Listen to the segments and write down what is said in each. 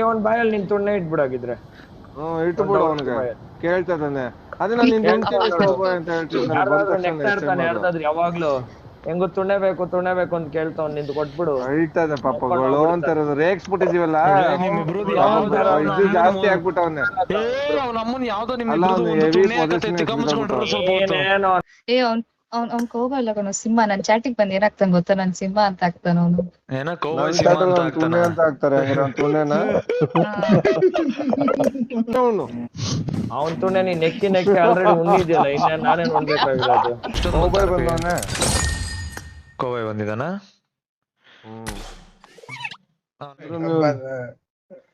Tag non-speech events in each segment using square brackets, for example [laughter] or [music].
ಇವನ್ ಬಾಯಲ್ಲಿ ನಿನ್ ತುಣ್ಣೆ ಇಟ್ಬಿಡಾಗಿದ್ರೆ. ಹ್ಮ್ ಇಟ್ಬಿಡು ಅವನಿಗೆ. ಕೇಳ್ತಾ ತಾನೆ ಅದನ್ನ ನಾನು ಹೆಂಡತಿ ಅಂತ ತಕ್ಷಣ ನೆಗ್ತಾ ಯಾವಾಗ್ಲೂ. ಹೆಂಗು ತುಣೆ ಬೇಕು ತುಣೆ ಬೇಕು ಅಂತ ಕೇಳ್ತಾವ್ ನಿಂದು ಕೊಟ್ಬಿಡು. ಹೇಳ್ತಾ ಇದೆ ಪಾಪಗಳು ಅಂತ ರೇಕ್ಸ್ ಬಿಟ್ಟಿದೀವಲ್ಲ ಇದು ಜಾಸ್ತಿ ಆಗ್ಬಿಟ್ಟವನ್ನೇ ಏ ಅವ್ನ ಅಮ್ಮನ್ ಯಾವ್ದೋ ನಿಮ್ ಅಲ್ಲ, ಅವ್ನು ಒಂದು heavy ತುಣ್ಣೆ ಅವ್ನ್ ಅವ್ನ್ ಕೋಪ ಇಲ್ಲ ಕಣೋ. ಸಿಂಹ ನನ್ ಚಾಟಿಗ್ ಬಂದ್ ಏನಾಗ್ತಾನ ಗೊತ್ತಾ? ನನ್ ಸಿಂಹ ಅಂತ ಆಗ್ತಾನ ಅವನು. ಏನ ಕೋವ ಸಿಂಹ ಅಂತ ಅವ್ನ್. ತುನೆ ಅಂತ ಆಗ್ತಾರೆ. ಅವ್ನ್ ತುನೆನ [laughs] ಅವನು. ಅವನ್ ತುಣೆ ನೀನ್ ನೆಕ್ಕಿ ನೆಕ್ಕಿ ಆಲ್ರೆಡಿ ಉಣ್ಣಿದ್ಯಲ್ಲ ಇನ್ನ ನಾನೇ ನೋಡ್ಬೇಕಾಗಿರೋದು. ಕೋಬಾಯ್. ಬಂದವನೆ? ಕೋವ ಬಂದಿದಾನ ಪಾಂಪುರ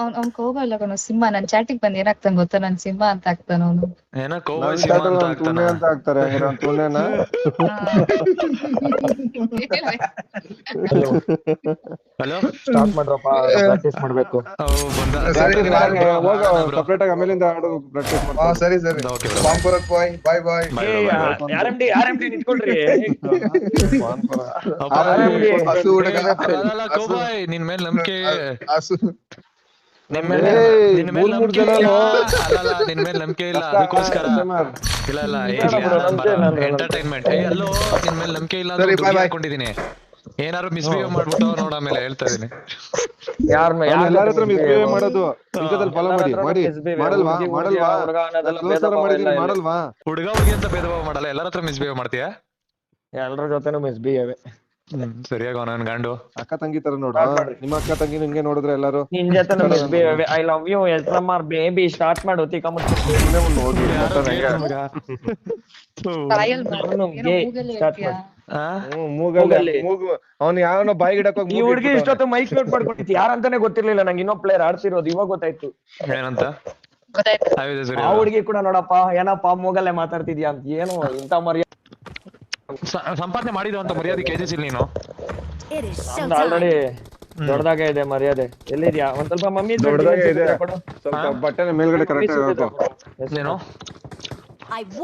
ಅವ್ನ್ ಅವ್ನ್ ಕೋಪ ಇಲ್ಲ ಕಣೋ. ಸಿಂಹ ನನ್ ಚಾಟಿಗ್ ಬಂದ್ ಏನಾಗ್ತಾನ ಗೊತ್ತಾ? ನನ್ ಸಿಂಹ ಅಂತ ಆಗ್ತಾನ ಅವನು. ಏನ ಕೋವ ಸಿಂಹ ಅಂತ ಆಗ್ತಾನ? ಅಂತ ತುನೆನ ಹಲೋ? ಸ್ಟಾರ್ಟ್ ಮಾಡ್ರಪ್ಪ ಪ್ರಾಕ್ಟೀಸ್ ಮಾಡ್ಬೇಕು. ಅವು ಬಂದ. ಸರಿ, ಹೋಗ ಸಪ್ರೇಟ್ ಆಗಿ ಆಮೇಲಿಂದ ಆಡೋದು ಪ್ರಾಕ್ಟೀಸ್ ಹಾ ಸರಿ ಸರಿ. Bye bye bye R M D R M D ನಿಂತ್ಕೊಳ್ರಿ. ಪಾನ್ ಪರ RMD. ಹಸು ಹುಡುಗ ಕೋಬಾಯ್ ನಿನ್ ಮೇಲೆ ನಂಬಿಕೆ. ಹಸು ನಿನ್ ಮೇಲೆ ನಿನ್ ಮೇಲೆ ನಂಬಿಕೆ ಇಲ್ಲ. ಅಲ್ವಾ? ಅಲ್ಲಲ್ಲ ನಿನ್ ಮೇಲೆ ನಂಬಿಕೆ ಇಲ್ಲ. ಅದಕ್ಕೋಸ್ಕರ ಇಲ್ಲ ಇಲ್ಲ ಎಂಟರ್ಟೈನ್ಮೆಂಟ್ ನಿನ್? ಮೇಲೆ ನಂಬಿಕೆ ಇಲ್ಲ. ಹಾಕೊಂಡಿದೀನಿ. ಏನಾದ್ರು ಮಿಸ್ಬಿಹೇವ್ ಮಾಡ್ಬಿಟ್ಟು ನೋಡ ಮೇಲೆ ಹೇಳ್ತಾ ಇದೀನಿ. ಯಾರ್ ಎಲ್ಲಾರ ಹತ್ರ ಮಿಸ್ಬಿಹೇವ್ ಮಾಡೋದು? ಇಂಥದ್ರಲ್ಲಿ ಫಾಲೋ ಮಾಡಿ ಮಾಡಿ. ಮಾಡಲ್ವಾ? ಮಾಡಲ್ವಾ? ಮಾಡಲ್ವಾ? ಹುಡುಗ ಹುಡುಗಿ ಅಂತ ಭೇದಭಾವ ಮಾಡಲ್ಲ. ಎಲ್ಲರ ಹತ್ರ ಮಿಸ್ಬಿಹೇವ್ ಮಾಡ್ತೀಯಾ? ಎಲ್ಲರ ಜೊತೆನೂ ಮಿಸ್ಬಿಹೇವ್ ಹ್ಮ್. ಸರಿಯಾಗಿ ನನ್ ಗಂಡು. ಅಕ್ಕ ತಂಗಿ ತರ ನೋಡು. ನಿಮ್ಮ ಅಕ್ಕ ತಂಗಿ ನಿಂಗೆ ನೋಡಿದ್ರೆ ಎಲ್ಲಾರು ನಿನ್ ಜೊತೆ I love you S M R baby start ಮಾಡು ತಿಕ್ಕ ಅವ್ನು ಯಾವನೋ ಬಾಯಿಗಿಡಕ್ ಈ ಹುಡುಗಿ ಇಷ್ಟೊತ್ತು ಮೈಕ್ ಮ್ಯೂಟ್ ಮಾಡ್ಕೊಂಡಿತ್ತು ಯಾರಂತಾನೆ ಗೊತ್ತಿರ್ಲಿಲ್ಲ ನಂಗೆ ಇನ್ನೊಬ್ಬ ಪ್ಲೇಯರ್ ಆಡ್ತಿರೋದು ಇವಾಗ ಗೊತ್ತಾಯ್ತು. ಏನಂತ? ಗೊತ್ತಾಯ್ತು. ಆ ಹುಡುಗಿ ಕೂಡ ನೋಡಪ್ಪ ಏನಪ್ಪ ಮೂಗಲ್ಲೇ ಮಾತಾಡ್ತಿದ್ಯಾ ಅಂತ. ಏನು ಇಂತ ಮರ್ಯಾದೆ. ಸಂಪಾದನೆ ಮಾಡಿದ್ರು ಅಂತ ಮರ್ಯಾದೆ ಜಿ ಇಲ್ಲಿ ನೀನು? ಆಲ್ರೆಡಿ ದೊಡ್ಡದಾಗೆ ಇದೆ ಮರ್ಯಾದೆ. ಎಲ್ಲಿದ್ಯಾ? ಒಂದ್ ಸ್ವಲ್ಪ ಮಮ್ಮಿ ದೊಡ್ಡದಾಗೆ ಇದೆ. ಸ್ವಲ್ಪ ಬಟ್ಟೆನ ಮೇಲ್ಗಡೆ ಕರೆಕ್ಟ್ ಹಾಕೋ. ಏನು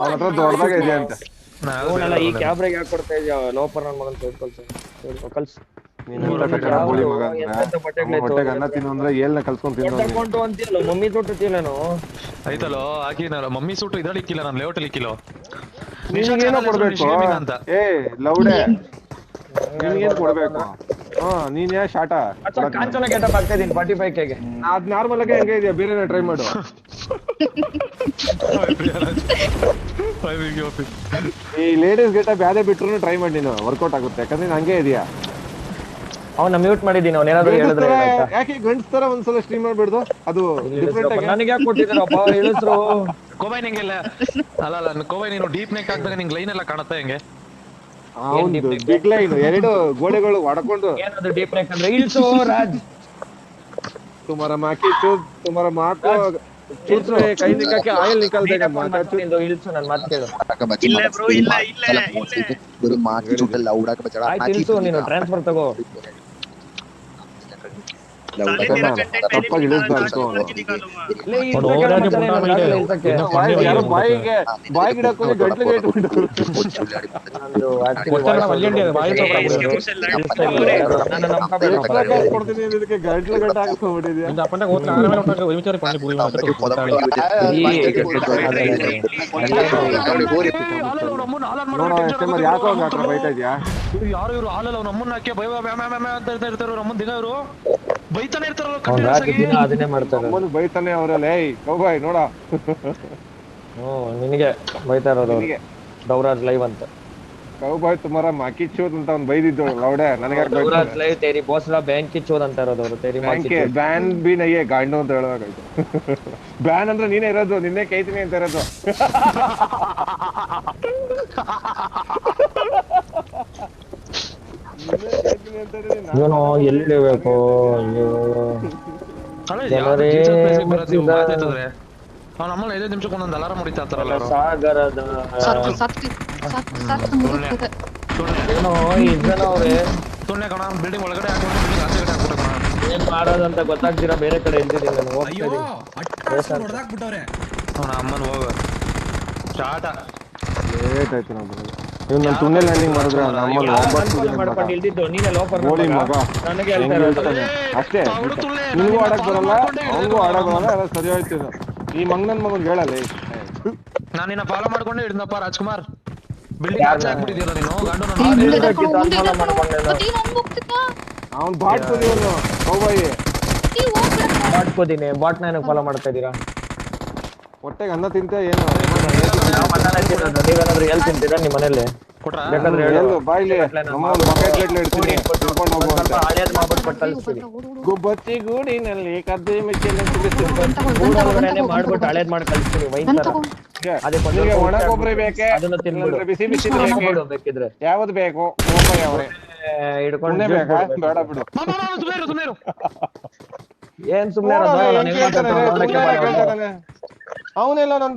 ಅವನ ಹತ್ರ ದೊಡ್ಡದಾಗೆ ಇದೆ ಅಂತ ಅವನಲ್ಲ ಈ ಕ್ಯಾಬ್ರಿಗೆ ಯಾಕೆ ಕೊಡ್ತಾ ಇದೆಯಾ? ಲೋಪರ್ ನನ್ನ ಮಗನ್ ತೋರ್ಕೊಳ್ಸು ಕಲ್ಸ್ ನೀನ್ ನೀನು. ಮಮ್ಮಿ ಸೂಟು ಇದ್ರಲ್ಲಿ ಇಕ್ಕಿಲ್ಲ ನಾನು ಲೇಔಟ್ ಅಲ್ಲಿ ಇಕ್ಕಿಲ್ಲ. ನಿನಗೇನೋ ಕೊಡ್ಬೇಕು? ಅಂತ ಏ ಲೌಡೆ. ನಿನಗೇನು ಕೊಡ್ಬೇಕು? ಹಾ ನೀನ್ ಯಾ ಶಾಟ? ಕಾಂಚನ ಗೆಟಪ್ ಆಗ್ತಾ ಇದೀನಿ ಫಾರ್ಟಿ ಫೈವ್ ಕೆಗೆ ಅದ್ ನಾರ್ಮಲ್ ಆಗಿ ಹೆಂಗೆ ಇದೆಯಾ? ಬೇರೆ ಟ್ರೈ ಮಾಡು. [laughs] ಈ ಲೇಡೀಸ್ ಗೆಟಪ್ ಯಾವ್ದೇ ಬಿಟ್ರು ಟ್ರೈ ಮಾಡಿ ನೀನು. ವರ್ಕೌಟ್ ಆಗುತ್ತೆ. ಯಾಕಂದ್ರೆ ನೀನು ಹಂಗೆ ಇದೆಯಾ? ಅವನ್ನ ಮ್ಯೂಟ್ ಮಾಡಿದೀನಿ ಅವ್ನ ಏನಾದ್ರು ಹೇಳಿದ್ರೆ? ಯಾಕೆ ಗಂಡ್ಸ್ ತರ ಒಂದ್ಸಲ ಸ್ಟ್ರೀಮ್ ಮಾಡ್ಬಿಡ್ದು? ಅದು ಡಿಫ್ರೆಂಟ್ ಆಗಿ ನನಗೆ ಯಾಕೆ ಕೊಟ್ಟಿದ್ದಾರಪ್ಪ ಹೇಳಿಸ್ರು ಕೋಬೈ ನಿಂಗೆಲ್ಲ ಅಲ್ಲ ಅಲ್ಲ ಕೋಬೈ ನೀನು ಡೀಪ್ ನೆಕ್ ಹಾಕ್ದಾಗ ನಿಂಗೆ ಲೈನ್ ಎಲ್ಲ ಕಾಣುತ್ತಾ ಹೆಂಗೆ? ಒಂದು ಬಿಗ್ ಲೈನ್ ಎರಡು ಗೋಡೆಗಳು ಹೊಡ್ಕೊಂಡು ಏನದು ಡೀಪ್ ನೆಕ್ ಅಂದ್ರೆ ಇಳ್ಸು ರಾಜ್. ತುಮಾರ ಮಾಕಿ ಚೂ ತುಮಾರ ಮಾಕು ಚೂತ್ರ ಕೈ ನಿಕ್ಕಕ್ಕೆ ಆಯಿಲ್ ನಿಕ್ಕಲ್ದೆ ದೇगा ಇಂದು ಇಳ್ಸು ನನ್ ಮಾತು ಕೇಳು. ಇಲ್ಲ ಬ್ರೋ ಇಲ್ಲ ಇಲ್ಲ ಇಲ್ಲ. ಬರು ಮಾಕಿ ಚುಟ್ಟ ಲೌಡಾಕ ಬಚಡ ಆಯ್ತು ಇಳ್ಸು ನೀನು ಟ್ರಾನ್ಸ್ಫರ್ ತಗೋ ತಪ್ಪಾಗಿ ಇಳಿಸ್ಬಾರ್ದು ಅವನು ಲೇ, ಇಳ್ಸಕ್ಕೆ ಮತ್ತೆ ನಾನು ಆಗಲ್ಲ ಬಾಯಿ ಬಾಯಿಗೆ ಬಾಯಿಗೆ ಇಡಕ್ಕೆ ಗಂಟ್ಲಿಗೆ ಕೊಡ್ತೀನಿ ಇದಕ್ಕೆ ಗಂಟ್ಲು ಗಂಟೆ ಎಷ್ಟೇ ಯಾಕೋ ಬೈತಾ ಇದ್ಯಾ ಯಾರು ಇವರು ಹಾಲಲ್ಲ ನಮ್ಮನ್ನ ಹಾಕಿ ಭಯ ಅಂತ ಇರ್ತಾ ಇರ್ತಾರೆ ಅವ್ರ ಅಮ್ಮನ ದಿನ ಇವರು ಬೈತಾನೆ ಇರ್ತಾರಲ್ಲ ದಿನ ಅದನ್ನೇ ಮಾಡ್ತಾರೆ. ಅಮ್ಮನು ಬೈತಾನೆ ಅವರಲ್ಲ ಏಯ್ ಕೌಬಾಯ್ ನೋಡ. ಹ್ಮ್ ನಿನಗೆ ಬೈತಾ ಇರೋದು ಅವ್ರು. ನಿನಗೆ. ಲೈವ್ ಅಂತ. ಕೌಬಾಯ್ ತುಮಾರ ಮಾಕಿ ಚೋದ್ ಅಂತ ಅವ್ನು ಬೈದಿದ್ದು ಲೌಡೆ. ನನಗೆ ಲೈವ್ ತೇರಿ ಬೋಸ್ಲಾ ಬ್ಯಾಂಕ್ ಕಿಚ್ಚೋದ್ ಅಂತ ಇರೋದು ಅವರು ತೇರಿ ಬ್ಯಾಂಕೆ ಬ್ಯಾನ್ ಬಿ ನಯ್ಯೆ ಗಾಂಡು ಅಂತ ಹೇಳ್ಬೇಕಾಯ್ತು ಬ್ಯಾನ್ ಅಂದ್ರೆ ನೀನೇ ಇರೋದು ನಿನ್ನೆ ಕೈತೀನಿ ಅಂತ ಇರೋದು. [laughs] ಎಲ್ಲಿ ಇಳಿಬೇಕು ಅಯ್ಯೋ. ಜನರೇ ಅಮ್ಮನ ಐದೈದು ನಿಮಿಷಕ್ಕೆ ಒಂದೊಂದು ಅಲಾರಾಮ್ ಹೊಡಿತಾ ಇರ್ತಾರಲ್ಲ ಅವರು ಸಾಗರದ ಸತ್ತು ಸತ್ತು ಸತ್ತು ಸತ್ತು ಏನೋ ಸುಮ್ಮನೆ ಕಣ ಬಿಲ್ಡಿಂಗ್ ಒಳಗಡೆ ಹಾಕೊಂಡು ಬಿಲ್ಡಿಂಗ್ ಆಚೆ ಕಡೆ ಹಾಕ್ಬಿಟ್ಟು ಕಣ. ಏನ್ ಮಾಡೋದಂತ ಗೊತ್ತಾಗ್ದಿರಾ? ಬೇರೆ ಕಡೆ ಇಲ್ದಿದ್ದೀನಿ ನಾನು ಅಯ್ಯೋ ಅವ್ನ ಅಮ್ಮನ್ ಹೋಗ. ಸ್ಟಾರ್ಟ್ ಲೇಟ್ ಆಯ್ತು ನಾವು ಇವ್ ನನ್ ತುಣ್ಣೆ ಲ್ಯಾಂಡಿಂಗ್ ಮಾಡಿದ್ರೆ ನಮ್ಮಲ್ಲಿ ಒಂಬತ್ತು ಇಲ್ದಿದ್ದು ನೀನೇ ಮಗ ನನಗೆ ಹೇಳ್ತಾನೆ ಅಷ್ಟೇ ನಿನ್ಗೂ ಆಡಕ್ ಬರಲ್ಲ ಅವನಿಗೂ ಆಡಕ್ ಬರಲ್ಲ ಎಲ್ಲ ಸರಿ ಹೋಯ್ತು ಇದು. ಈ ಮಂಗನ್ ಮಗನ್ ಹೇಳಲ್ಲ ನಾನು ನಿನ್ನ ಫಾಲೋ ಮಾಡ್ಕೊಂಡೆ ಹಿಡಿದಪ್ಪ ರಾಜ್ಕುಮಾರ್ ಬಿಲ್ಡಿಂಗ್ ಆಚೆ ಹಾಕ್ಬಿಟ್ಟಿದ್ಯಲ್ಲ ನೀನು ಗಂಡು ಅವ್ನ್ ಬಾಟ್ ಕೌಬಾಯಿ ನೀವ್ ಹೋಗ್ಬಿಡಪ್ಪ. ಮಾಡ್ಕೋತೀನಿ ಬಾಟ್ ಫಾಲೋ ಮಾಡ್ತಾ ಇದ್ದೀರಾ ಹೊಟ್ಟೆಗೆ ಅನ್ನ ತಿಂತ ಏನು. ನೀವೇನಾದ್ರೂ ಎಲ್ಲಿ ತಿಂತೀರಾ ನಿಮ್ಮ ಮನೇಲಿ ಬೇಕಾದ್ರೆ ಹೇಳು. ಬಾಯ್ಲಿ ಬಕೆಟ್ ಇಡ್ತೀನಿ. ಅಂತ. ಮಾಡ್ಬಿಟ್ಟು ಕೊಟ್ಟು ಗೂಡಿನಲ್ಲಿ ಕದ್ದೆ ಒಳಗಡೆನೆ ಮಾಡ್ಬಿಟ್ಟು ಹಳೇದ್ ಮಾಡಿ ಕಳಿಸ್ತೀನಿ ವೈನ್ ತರ. ಸ್ವಲ್ಪ ಒಣ ಕೊಬ್ಬರಿ ಬೇಕೆ? ಅದನ್ನ ತಿನ್ಬಿಡು. ಬಿಸಿ ಬಿಸಿ ಬೇಕಿದ್ರೆ. ಯಾವ್ದು ಬೇಕು? ಬೇಕಾ? ಬೇಡ ಬಿಡು. [laughs] ಏನ್ ಸುಮ್ಮನೆ ಸುಮ್ನೆ. ಅವನೆಲ್ಲ ನನ್.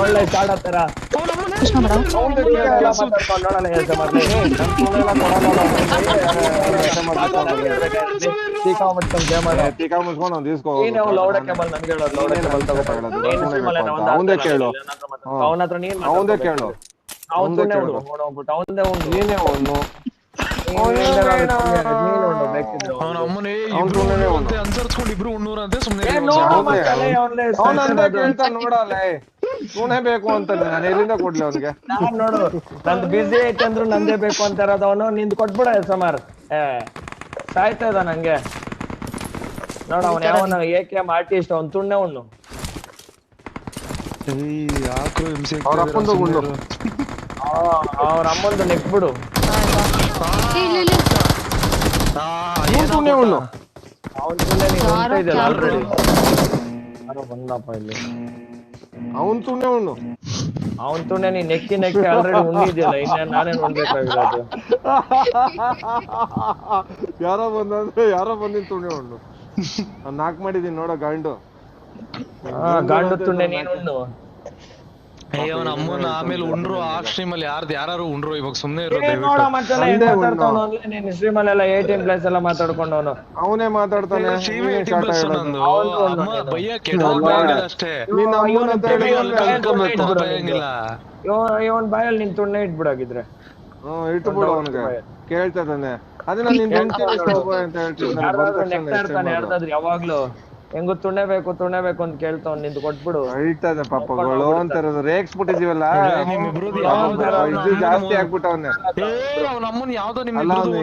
ಒಳ್ಳೆ ಚಾಡ ತರ. ಕೃಷ್ಣ ಮೇಡಮ್ ಅವ್ನ್ದೇ ಎಲ್ಲ ಮಾತಾಡ್ಕೊಂಡು ನೋಡಲ್ಲ ಯೋಚ್ನೆ ಮಾಡ್ಲಿ. ನನ್ ಸುಳ್ಳೆಲ್ಲ ಕೊಡಲ್ಲ ಅವ್ನು. ಅವ್ನು ಕೇಳು. ಹತ್ರ ನೀನ್ ಅವಂದೇ ಕೇಳು ಅವ್ನ್ ಕೇಳು. ನೀನೇ ಅವನು ನೀನ್ ಅವನ ಅವ್ನು. ಅಮ್ಮನೇ ಇಬ್ರು. ಅಂತೆ ಅನ್ಸರ್ಸ್ಕೊಂಡು ಇಬ್ರು ಸುಮ್ಮನೆ ನೋಡಲ್ಲ ಬೇಕು ಅಂತಾನೆ ನಾನು ಎಲ್ಲಿಂದ ಕೊಡ್ಲಿ ಅವನಿಗೆ ನಾನ್ ನೋಡು ನಂದು ಬಿಸಿ ಐತಂದ್ರು ನಂದೇ ಬೇಕು ಅಂತ ಇರೋದು ಅವನು ನಿಂದು ಕೊಟ್ಬಿಡ ಸಮರ್ ಸಾಯ್ತಾ ನಂಗೆ ನೋಡ ಅವನ ಯಾವನ ಏಕೆ ಆರ್ಟಿಸ್ಟ್ ಅವ್ನ್ ತುಣ್ಣೆ ಉಣ್ಣು ಅವ್ರ ಅಮ್ಮಂದು ನೆಕ್ಬಿಡು ಏ, ಇಲ್ಲ ಇಲ್ಲ ಇವ್ನ್ ಸುಮ್ನೆ ಉಣ್ಣು ಅವನ್ ಬಂದಪ್ಪ ಇಲ್ಲಿ. ಸುಮ್ನೆ ಉಣ್ಣು ಅವನ್ ತುಣ್ಣೆ ನೀ ನೆಕ್ಕಿ ನೆಕ್ಕಿ ಆಲ್ರೆಡಿ ಉಣ್ಣಿದ್ಯಲ್ಲ ಇನ್ನೇನ್ ನಾನೇನ್ ಉಣ್ಬೇಕಾಗಿರೋದು ಯಾರೋ ಬಂದಂದ್ರೆ ಯಾರೋ ಬಂದಿನ್ ತುಣಿ ಉಣ್ಣು ನಾನ್ ನಾಕ್ ಮಾಡಿದೀನಿ ನೋಡೋ ಗಂಡು. ಗಂಡು ಗಾಂಡು ತುಣ್ಣೆ ನೀನು ಉಣ್ಣು ಅಯ್ಯ ಆಮೇಲೆ ಉಂಡ್ರು ಆ ಸ್ಟ್ರೀಮ್ ಅಲ್ಲಿ ಯಾರ್ದು ಯಾರು ಉಂಡ್ರು ಇವಾಗ ಸುಮ್ನೆ ಇರೋ ನೋಡ ಮಾತಾಡ್ತಾವ್ನು ಅಂದ್ರೆ ನೀನ್ ಸ್ಟ್ರೀಮ್ ಅಲ್ಲೆಲ್ಲ ಏಯ್ಟೀನ್ ಪ್ಲಸ್ ಎಲ್ಲ ಮಾತಾಡ್ಕೊಂಡವನು. ಅವನೇ ಮಾತಾಡ್ತಾನೆ ಸ್ಟ್ರೀಮ್ ಪ್ಲಸ್ ನಂದು? ಬಯ್ಯ ಅಷ್ಟೇ. ನೀನ್ ಅಮ್ಮನ ಇವನ್ ಬಾಯಲ್ಲಿ ನಿನ್ ತುಣ್ಣ ಇಟ್ಬಿಡಾಗಿದ್ರೆ. ಹ್ಮ್ ಇಟ್ಬಿಡು ಅವನಿಗೆ. ಕೇಳ್ತಾ ಇದ್ದಾನೆ. ಅದನ್ನ ನಾನು ಅಂತ ಯಾವಾಗ್ಲೂ. ಹೆಂಗು ತುಣಬೇಕು ಬೇಕು ತುಣ್ಣೆ ಬೇಕು ಅಂತ ಕೇಳ್ತಾವ್ ನಿಂದು ಕೊಟ್ಬಿಡು. ಹೇಳ್ತಾ ಇದೆ ಪಾಪಗಳು ಅಂತ ಇರೋದು ರೇಗ್ಸ್ಬಿಟ್ಟಿದೀವಲ್ಲ? ನಿಮ್ಮಿಬ್ರದ್ದು ಪಾಪ ಯಾವ್ದು ಇದು ಜಾಸ್ತಿ ಆಗ್ಬಿಟ್ಟವನೆ ಏ ಅವನ ಅಮ್ಮನ್ ಯಾವ್ದೋ ನಿಮ್ ಅಲ್ಲ, ಅವ್ನು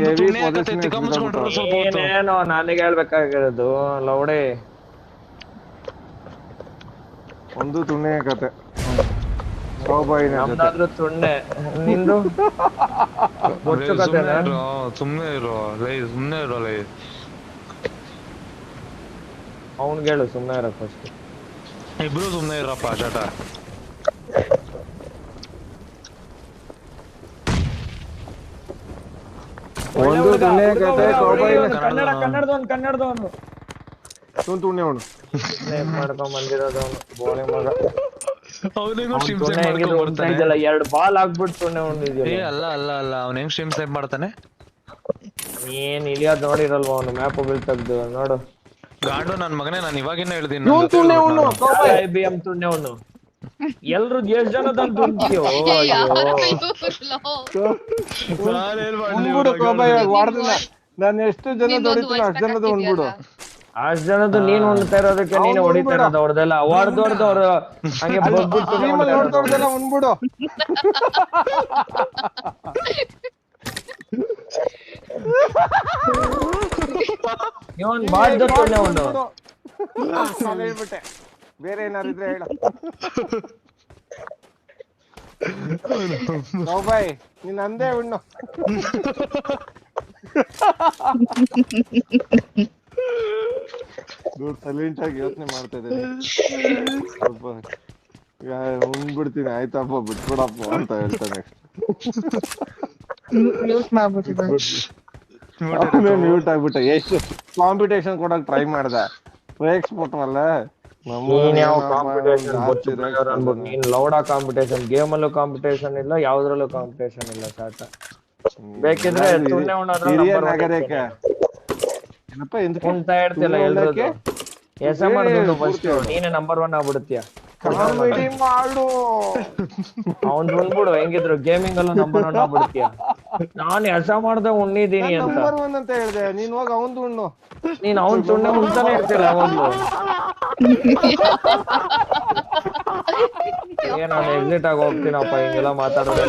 ಹೊತ್ತು. ಏನೇನೋ ನನಗೆ ಹೇಳ್ಬೇಕಾಗಿರೋದು ಲೌಡೆ. ಒಂದು ತುಣ್ಣೆ ಕತೆ ಸುಮ್ನೆ ಇರೋ ಇರು ಸುಮ್ನೆ ಇರು ಲೈ. ಇರು ಅವ್ನ್ಗೆ ಹೇಳು ಸುಮ್ನೆ ಇರಕ್ ಫಸ್ಟ್ ಇಬ್ರು ಸುಮ್ನೆ ಇರಪ್ಪ ಚಟ ಒಂದು ಕತೆ ಒಂದು ಅವನು. ಮಾಡ್ಕೊಂಡ್ ಬಂದಿರೋದು ಅವನು ಬೋಳಿ ಮಗ ಅವ್ನ್ ಎರಡ್ ಬಾಲ್ ಆಗ್ಬಿಟ್ಟು ಅಲ್ಲ ಅಲ್ಲ ಅಲ್ಲ ಅವ್ನ ಹೆಂಗ್ ಸ್ಟ್ರೀಮ್ ಸೇವ್ ಮಾಡ್ತಾನೆ? ಏನ್ ಇಳಿಯೋದ್ ನೋಡಿರಲ್ವಾ ಅವ್ನು ಮ್ಯಾಪ್ ಬಿಲ್ ತೆಗ್ದು ನೋಡು. ಗಾಂಡು ನನ್ ಮಗನೇ ನಾನು ಇವಾಗಿನ ಹೇಳ್ದೀನಿ ಇವನ್ ತುಣ್ಣೆ ಅವನು ಐ ಬಿ ಎಂ ತುಣ್ಣೆ ಅವನು ಎಲ್ರು ಎಷ್ಟ್ ಜನ ತಂದು ತುಂಬ್ತೀಯೋ ಉಣ್ಬಿಡು ನಾನ್ ಎಷ್ಟು ಜನ ಹೊಡಿತೀನಿ ಅಷ್ಟು ಜನದ ಉಣ್ಬಿಡು. ಅಷ್ಟ್ ಜನದ್ದು ನೀನ್ ಹೊಂದ್ತಾ ಇರೋದಕ್ಕೆ ನೀನ್ ಹೊಡಿತಾ. ಇರೋದು ಅವ್ರದೆಲ್ಲ. ಹೊಡ್ದು ಹೊಡ್ದು ಅವ್ರು ಹಂಗೆ ನೋಡ್ದವ್ರ್ದೆಲ್ಲ ಉಣ್ಬಿಡು. [laughs] ಇವನ್ ಬಾಡ್ದು ತುಣ್ಣೆ ಒಂದು ಹೇಳ್ಬಿಟ್ಟೆ ಬೇರೆ ಏನಾರು ಇದ್ರೆ ಹೇಳ. ಬಾಯ್ ನೀನ್ ಅಂದೇ ಉಣ್ಣು. ಸೈಲೆಂಟ್ ಆಗಿ ಯೋಚನೆ ಮಾಡ್ತಾ ಇದ್ದೀನಿ. ಉಂಡ್ಬಿಡ್ತೀನಿ ಆಯ್ತಪ್ಪ ಬಿಟ್ಬಿಡಪ್ಪ ಅಂತ ಹೇಳ್ತಾನೆ. ಮ್ಯೂಟ್ ಆಗ್ಬಿಟ್ಟೆ. ಎಷ್ಟು ಕಾಂಪಿಟೇಷನ್ ಕೊಡಕ್ ಟ್ರೈ ಮಾಡ್ದೆ. ರೇಗ್ಸ್ಬಿಟ್ವಲ್ಲ ನೀನ್ ಯಾವ ಕಾಂಪಿಟೇಷನ್ ನೀನ್ ಲೌಡಾ ಕಾಂಪಿಟೇಷನ್ ಗೇಮ್ ಅಲ್ಲೂ ಕಾಂಪಿಟೇಷನ್ ಇಲ್ಲ ಯಾವ್ದ್ರಲ್ಲೂ ಕಾಂಪಿಟೇಷನ್ ಇಲ್ಲ ಸಾಟ ಬೇಕಿದ್ರೆ ಹಿರಿಯ ಏನಪ್ಪ? ಎಸ ಫಸ್ಟ್ ನೀನೇ ನಂಬರ್ ಒನ್ ಆಗ್ಬಿಡ್ತೀಯ ಕಾಮಿಡಿ ಮಾಡು. ಅವ್ನ್ ಬಂದ್ಬಿಡು ಹೆಂಗಿದ್ರು ಗೇಮಿಂಗ್ ಅಲ್ಲೂ ನಂಬರ್ ಒನ್ ಆಗ್ಬಿಡ್ತೀಯ. ನಾನ್ ಎಸ ಮಾಡ್ದೆ ಉಣ್ಣಿದೀನಿ ಅಂತ. ನಂಬರ್ ಒನ್ ಅಂತ ಹೇಳ್ದೆ. ನೀನ್ ಹೋಗಿ ಅವನ್ ಉಣ್ಣು. ನೀನ್ ಅವನ್ ಸುಣ್ಣೆ ಉಣ್ತಾನೆ ಇರ್ತಿಲ್ಲ ಯಾವಾಗ್ಲೂ ಏ ನಾನು ಎಕ್ಸಿಟ್ ಆಗಿ ಹೋಗ್ತೀನಪ್ಪ ಹಿಂಗೆಲ್ಲ ಮಾತಾಡೋದು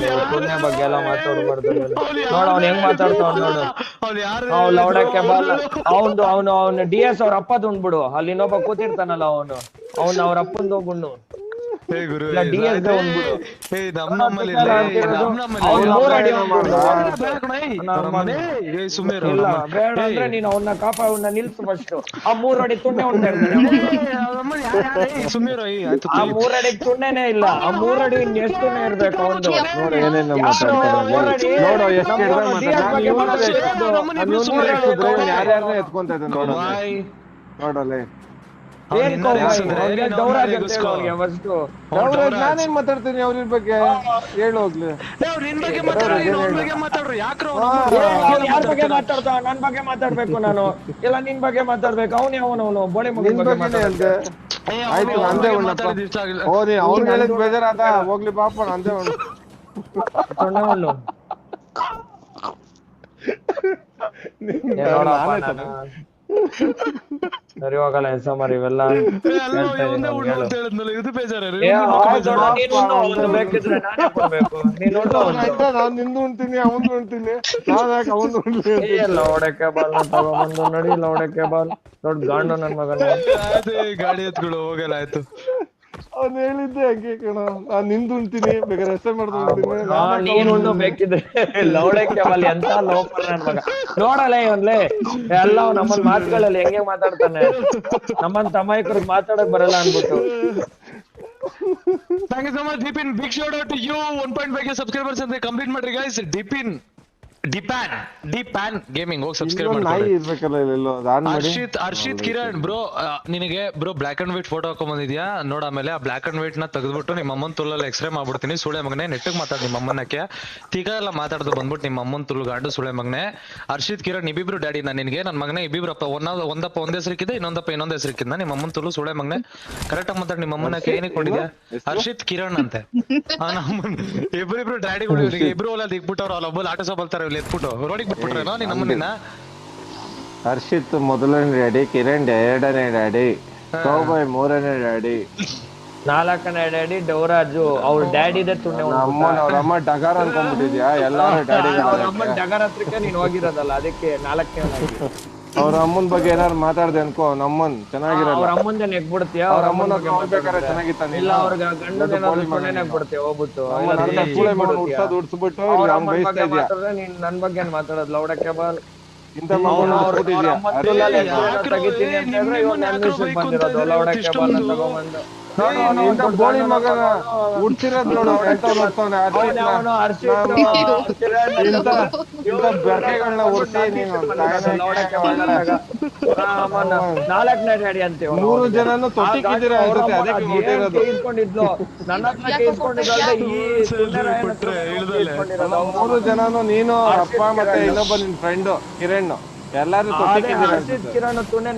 ಬಗ್ಗೆ ಎಲ್ಲ ಮಾತಾಡಬಾರ್ದು ನೋಡ ಅವ್ನು ಹೆಂಗ್ ಮಾತಾಡ್ತಾವ್ ನೋಡು. ಅವ್ನು ಲೌಡಕ್ಕೆ ಬಲ್ಲ ಅವ್ನು ಅವನು ಅವನು ಡಿ ಎಸ್ ಅವ್ರ ಅಪ್ಪ ತುಂಡ್ಬಿಡು ಅಲ್ಲಿ ಇನ್ನೊಬ್ಬ ಕೂತಿರ್ತಾನಲ್ಲ ಅವನು. ಅವ್ನ ಅವ್ರ ಅಪ್ಪಂದು ಹೋಗುಣ್ಣು ಏ ಗುರು ಹೇ ಏ, DS ಗೆ ಏ, ಒಂದ್ಬಿಡು. ಏ ನಮ್ ನಮ್ಮಲ್ಲಿ ಹೇ ನಮ್ಮ ಇಲ್ಲ ಬೇಡ ಅಂದ್ರೆ ನೀನು ನೀನ್ ಅವನ್ನ ಕಾಪ ಅವನ್ನ ನಿಲ್ಸು ಫಸ್ಟ್ ಆ ಮೂರ್ ಅಡಿ ತುಣ್ಣೆ ಉಂಟೆ ಆ ಮೂರಡಿ ಮೂರ್ ಅಡಿ ತುಣ್ಣೆನೇ ಇಲ್ಲ. ಆ ಮೂರ್ ಅಡಿ ಎಷ್ಟು ತುಣ್ಣೆ ಇರ್ಬೇಕು ಅವನು ನೋಡು ಏನೇನು ಎಷ್ಟು ನಮ್ಮ ಯಾರ್ಯಾರನ್ನ ಎತ್ಕೊಂತ ನೋಡಲ್ಲ ಏನ್ ನಿನ್ನ ಕೋಪ ರೇಗಿಸಿದ್ರೆ ಅವ್ನಿಗೆ ನೀನು ಡೌರಾಜ್ ಅವ್ನ ಅಂತ ಹೇಳು ಅವ್ನಿಗೆ first. ಡೌರಾಜ್. ನಾನೇನ್ ಮಾತಾಡ್ತೀನಿ ಬಗ್ಗೆ? ಹೇಳು ಹೋಗ್ಲಿ. ಏ, ನಿನ್ ಬಗ್ಗೆ ಮಾತಾಡ್ರು, ನೀನು ಅವ್ನ ಬಗ್ಗೆ ಮಾತಾಡ್ರಿ. ಯಾಕ್ರೋ ಬಗ್ಗೆ ಅವ್ನು ಯಾರ್ ಬಗ್ಗೆ ಮಾತಾಡ್ತಾನೆ? ನನ್ ಬಗ್ಗೆ ಮಾತಾಡ್ಬೇಕು ನಾನು. ಇಲ್ಲ ನಿನ್ ಬಗ್ಗೆ ಮಾತಾಡ್ಬೇಕು. ಅವನೇ ಅವನವನು ಬೋಳಿ ಮಗನ್ ಬಗ್ಗೆ ಆಯ್ತು ಅವ್ನು ನಂದೇ ಉಣ್ಣಪ್ಪ ಹೇಳಿದ್ ಬೇಜಾರಾದ? ಹೋಗ್ಲಿ ಪಾಪ ನಂದೇ ಉಣ್ಣು ನೋಡಪ್ಪ ಸರಿ ಹೋಗಲ್ಲ ಎಸ್ ಮರಿ ಇವೆಲ್ಲ ಇದು ಬೇಜಾರ ನೀನು ನಿಂದು ಉಣ್ತೀನಿ ಅವನ್ ಉಣ್ತೀನಿ. ನಾನ್ ಯಾಕೆ ಲೌಡಕ್ಕೆ ಬಾಲ್ ತಗೊಂಬಂದು ನಡಿ ಲೌಡಕ್ಕೆ ಬಾಲ್. ದೊಡ್ಡ ಗಾಂಡು ನನ್ ಮಗನ ಗಾಡಿ ಎತ್ಗಳು ಹೋಗಲ್ಲ ಆಯ್ತು. ಅವ್ನು ಹೇಳಿದ್ದೆ ಹಂಗೆ ಕಣ. ನಾನ್ ನಿಂದು ಉಣ್ತೀನಿ ಬೇಕಾದ್ರೆ ಎಷ್ಟೇ ಮಾಡ್ದು ಉಣ್ತೀನಿ ಹಾ ನೀನ್ ಉಣ್ಣು ಬೇಕಿದ್ರೆ ಲೌಡಕ್ಕೆ ಅಲ್ಲಿ ಎಂತ ಲೋಪರ್ ನನ್ ಮಗ ನೋಡಲ್ಲ ಇವನ್ಲೇ. ಎಲ್ಲ ನಮ್ಮ ನಮ್ಮನ್ ಮಾತುಗಳಲ್ಲಿ ಹೆಂಗೆ ಮಾತಾಡ್ತಾನೆ? ನಮ್ಮನ್ ತಮಾಯಿಕರಿಗೆ ಮಾತಾಡಕ್ ಬರಲ್ಲ ಅನ್ಬಿಟ್ಟು thank you so much Dipin big shout out you one point five subscribers ಅಂತ ಕಂಪ್ಲೀಟ್ ಮಾಡ್ರಿ ಗೈಸ್ ಡಿಪಿನ್ ಡಿಪ್ಯಾನ್ ಡಿಪ್ಯಾನ್ ಗೇಮಿಂಗ್ ಹೋಗಿ ಸಬ್ಸ್ಕ್ರೈಬ್ ಮಾಡ್ಕೊಳ್ಳಿ ಹರ್ಷಿತ್ ಹರ್ಷಿತ್ ಕಿರಣ್ ಬ್ರೋ ನಿನಗೆ bro black and white photo ಹಾಕೊಂಡ್ ಬಂದಿದ್ಯಾ ನೋಡ ಆಮೇಲೆ ಆ ಬ್ಲಾಕ್ ಅಂಡ್ ವೈಟ್ನ ತೆಗೆದ್ಬಿಟ್ಟು ನಿಮ್ಮ ಅಮ್ಮನ ತುಲ್ಲಲ್ಲಿ ಎಕ್ಸ್ರೇ ಮಾಡ್ಬಿಡ್ತೀನಿ. ಸುಳೆ ಮಗನೆ ನೆಟ್ಟಗ್ ಮಾತಾಡ್ ನಿಮ್ಮ ಅಮ್ಮನಕ್ಕೆ ತೀಗ ಎಲ್ಲ ಮಾತಾಡ್ದು ಬಂದ್ಬಿಟ್ಟು ನಿಮ್ಮ ಅಮ್ಮನ ತುಳು ಗಾಂಡು ಸುಳೆ ಮಗನೆ. ಅರ್ಷಿತ್ ಕಿರಣ್ ಇಬ್ಬಿಬ್ರು ಡ್ಯಾಡಿ ನಾನು ನಿನಗೆ. ನನ್ನ ಮಗನೇ ಇಬ್ಬಿಬ್ರಪ್ಪ ಒಂದ ಒಂದಪ್ಪ ಒಂದ್ ಹೆಸರಿಕ್ಕಿದೆ ಇನ್ನೊಂದಪ್ಪ ಇನ್ನೊಂದ್ ಹೆಸರಿಕ್ಕಿದ್ದ ನಿಮ್ಮ ಅಮ್ಮನ ತುಳು ಸುಳೆ ಮಗನೆ. ಕರೆಕ್ಟ್ ಆಗಿ ಮಾತಾಡ್ ನಿಮ್ಮ ಅಮ್ಮನಕ್ಕೆ ಏನಕ್ಕೆ ಕೊಂಡಿದ್ಯಾ? ಅರ್ಷಿತ್ ಕಿರಣ್ ಅಂತೆ. ಇಬ್ರಿಬ್ರು ಡ್ಯಾಡಿಗಳು ಇಬ್ರು ಹೊಲ ದಿಗ್ಬಿಟ್ಟವ್ರು ಅಲ್ಲ ಒಬ್ಬ ಆಟೋ ಸಬಲ್ತಾರೆ ಇಲ್ಲಿ ಎತ್ಬಿಟ್ಟು ರೋಡಿಗೆ ಬಿಟ್ಬಿಟ್ರೇನೋ ನಿನ್ನ ಅಮ್ಮನಿನ್ನ ಹರ್ಷಿತ್ ಮೊದಲನೇ ಡ್ಯಾಡಿ ಕಿರಣ್ ಎರಡನೇ ಡ್ಯಾಡಿ ಸೌಭಾಯ್ ಮೂರನೇ ಡ್ಯಾಡಿ ನಾಲ್ಕನೇ ಡ್ಯಾಡಿ ಡೌರಾಜು ಅವ್ರ ಡ್ಯಾಡಿದೆ ತುಂಡೆ ಅಮ್ಮನ ಅವ್ರ ಅಮ್ಮ ಡಗಾರ್ ಅನ್ಕೊಂಡ್ಬಿಟ್ಟಿದ್ಯಾ? ಎಲ್ಲಾರು ಡ್ಯಾಡಿ ಅವ್ರ ಅಮ್ಮನ್ ಜಗರ ಹತ್ರಕ್ಕೆ ನೀನ್ ಹೋಗಿರೋದಲ್ಲ ಅದಕ್ಕೆ ನಾಲ್ಕನೇ ಅವ್ರ ಅಮ್ಮನ್ ಬಗ್ಗೆ ಏನಾರು ಮಾತಾಡ್ದೆ ಅನ್ಕೋ ನಮ್ಮನ್ ಚೆನ್ನಾಗಿರಲ್ಲ. ಅವ್ರ ಅಮ್ಮಂದೆ ನೆಗ್ಬಿಡ್ತೀಯ ಅವ್ರ ಅಮ್ಮನ ಅಮ್ಮನ ನೋಡ್ಬೇಕಾದ್ರೆ ಚೆನ್ನಾಗಿತ್ತಾನೆ ಇಲ್ಲ ಅವ್ರಿಗೆ ಗಂಡನ ಏನಾದ್ರು ತುಣ್ಣೆ ನೆಗ್ಬಿಡ್ತೀಯ? ಹೋಗ್ಬಿಟ್ಟು. ಇಲ್ಲ ನನ್ನ ನೀನ್ ಕೂಳೆ ಮಾಡಿ ಬಿಡ್ತೀಯ. ಉಡ್ಸೋದು ಉಡ್ಸ್ಬಿಟ್ಟು ಅವ್ರ ಇಲ್ಲಿ ಅವ್ನ್ ಅಮ್ಮನ್ ಬೈಸ್ತಾ ಬಗ್ಗೆ ಇದ್ಯಾ? ಮಾತಾಡಿದ್ರೆ ನೀನ್ ನನ್ ಬಗ್ಗೆ ಮಾತಾಡೋದು? ಲೌಡಕ್ಕೆ ಬಾಲ್ ಇಂಥ ಮಗನ ಅವ್ರ ಹುಟ್ಬಿಟ್ಟಿದ್ಯಾ ಅಮ್ಮನ್ ತುಲ್ಲಲ್ಲಿ ಏ, ಎತ್ಕೊಂಡು ಯಾಕ್ರೋ, ತೆಗಿತೀನಿ ಏ, ಅಂತ ಹೇಳಿದ್ರೆ ಇವ್ನು ನಿಮ್ಮನ್ನ ನನ್ನ ಯಾಕ್ರೋ ವಿಷಯಕ್ಕೆ ಬೈಕು ಅಂತ ಬಂದಿರೋದು ಇದ್ರೆ ಲೌಡಕ್ಕೆ ಬಾಲ್ ಇಷ್ಟೊಂದು? ತಗೊಂಬಂದು. ನೋಡು, ಅವ್ನು ಇಂಥ ಬೋಳಿ ಮಗನ ನೋಡು ಎಂತ ಬೆರಕೆಗಳನ್ನ ಉಡ್ಸಿ ನೀನು ನಾಲ್ಕನೇ ಅಂತೀವಿ ಮೂರು ಜನನು ತೊಟ್ಟಿಕ್ಕಿದ್ದೀರಾ ಅದಕ್ಕೆ ಹುಟ್ಟಿರೋದು ಇಸ್ಕೊಂಡಿದ್ಲು ನನ್ನ ಹತ್ರ ಈ. ಮೂರು ಜನನು ನೀನು ಅಪ್ಪ ಮತ್ತೆ ಇನ್ನೊಬ್ಬ ನಿನ್ ಫ್ರೆಂಡ್ ಕಿರಣ್ ಎಲ್ಲಾರು ಕಿರಣ್ ತುನೆ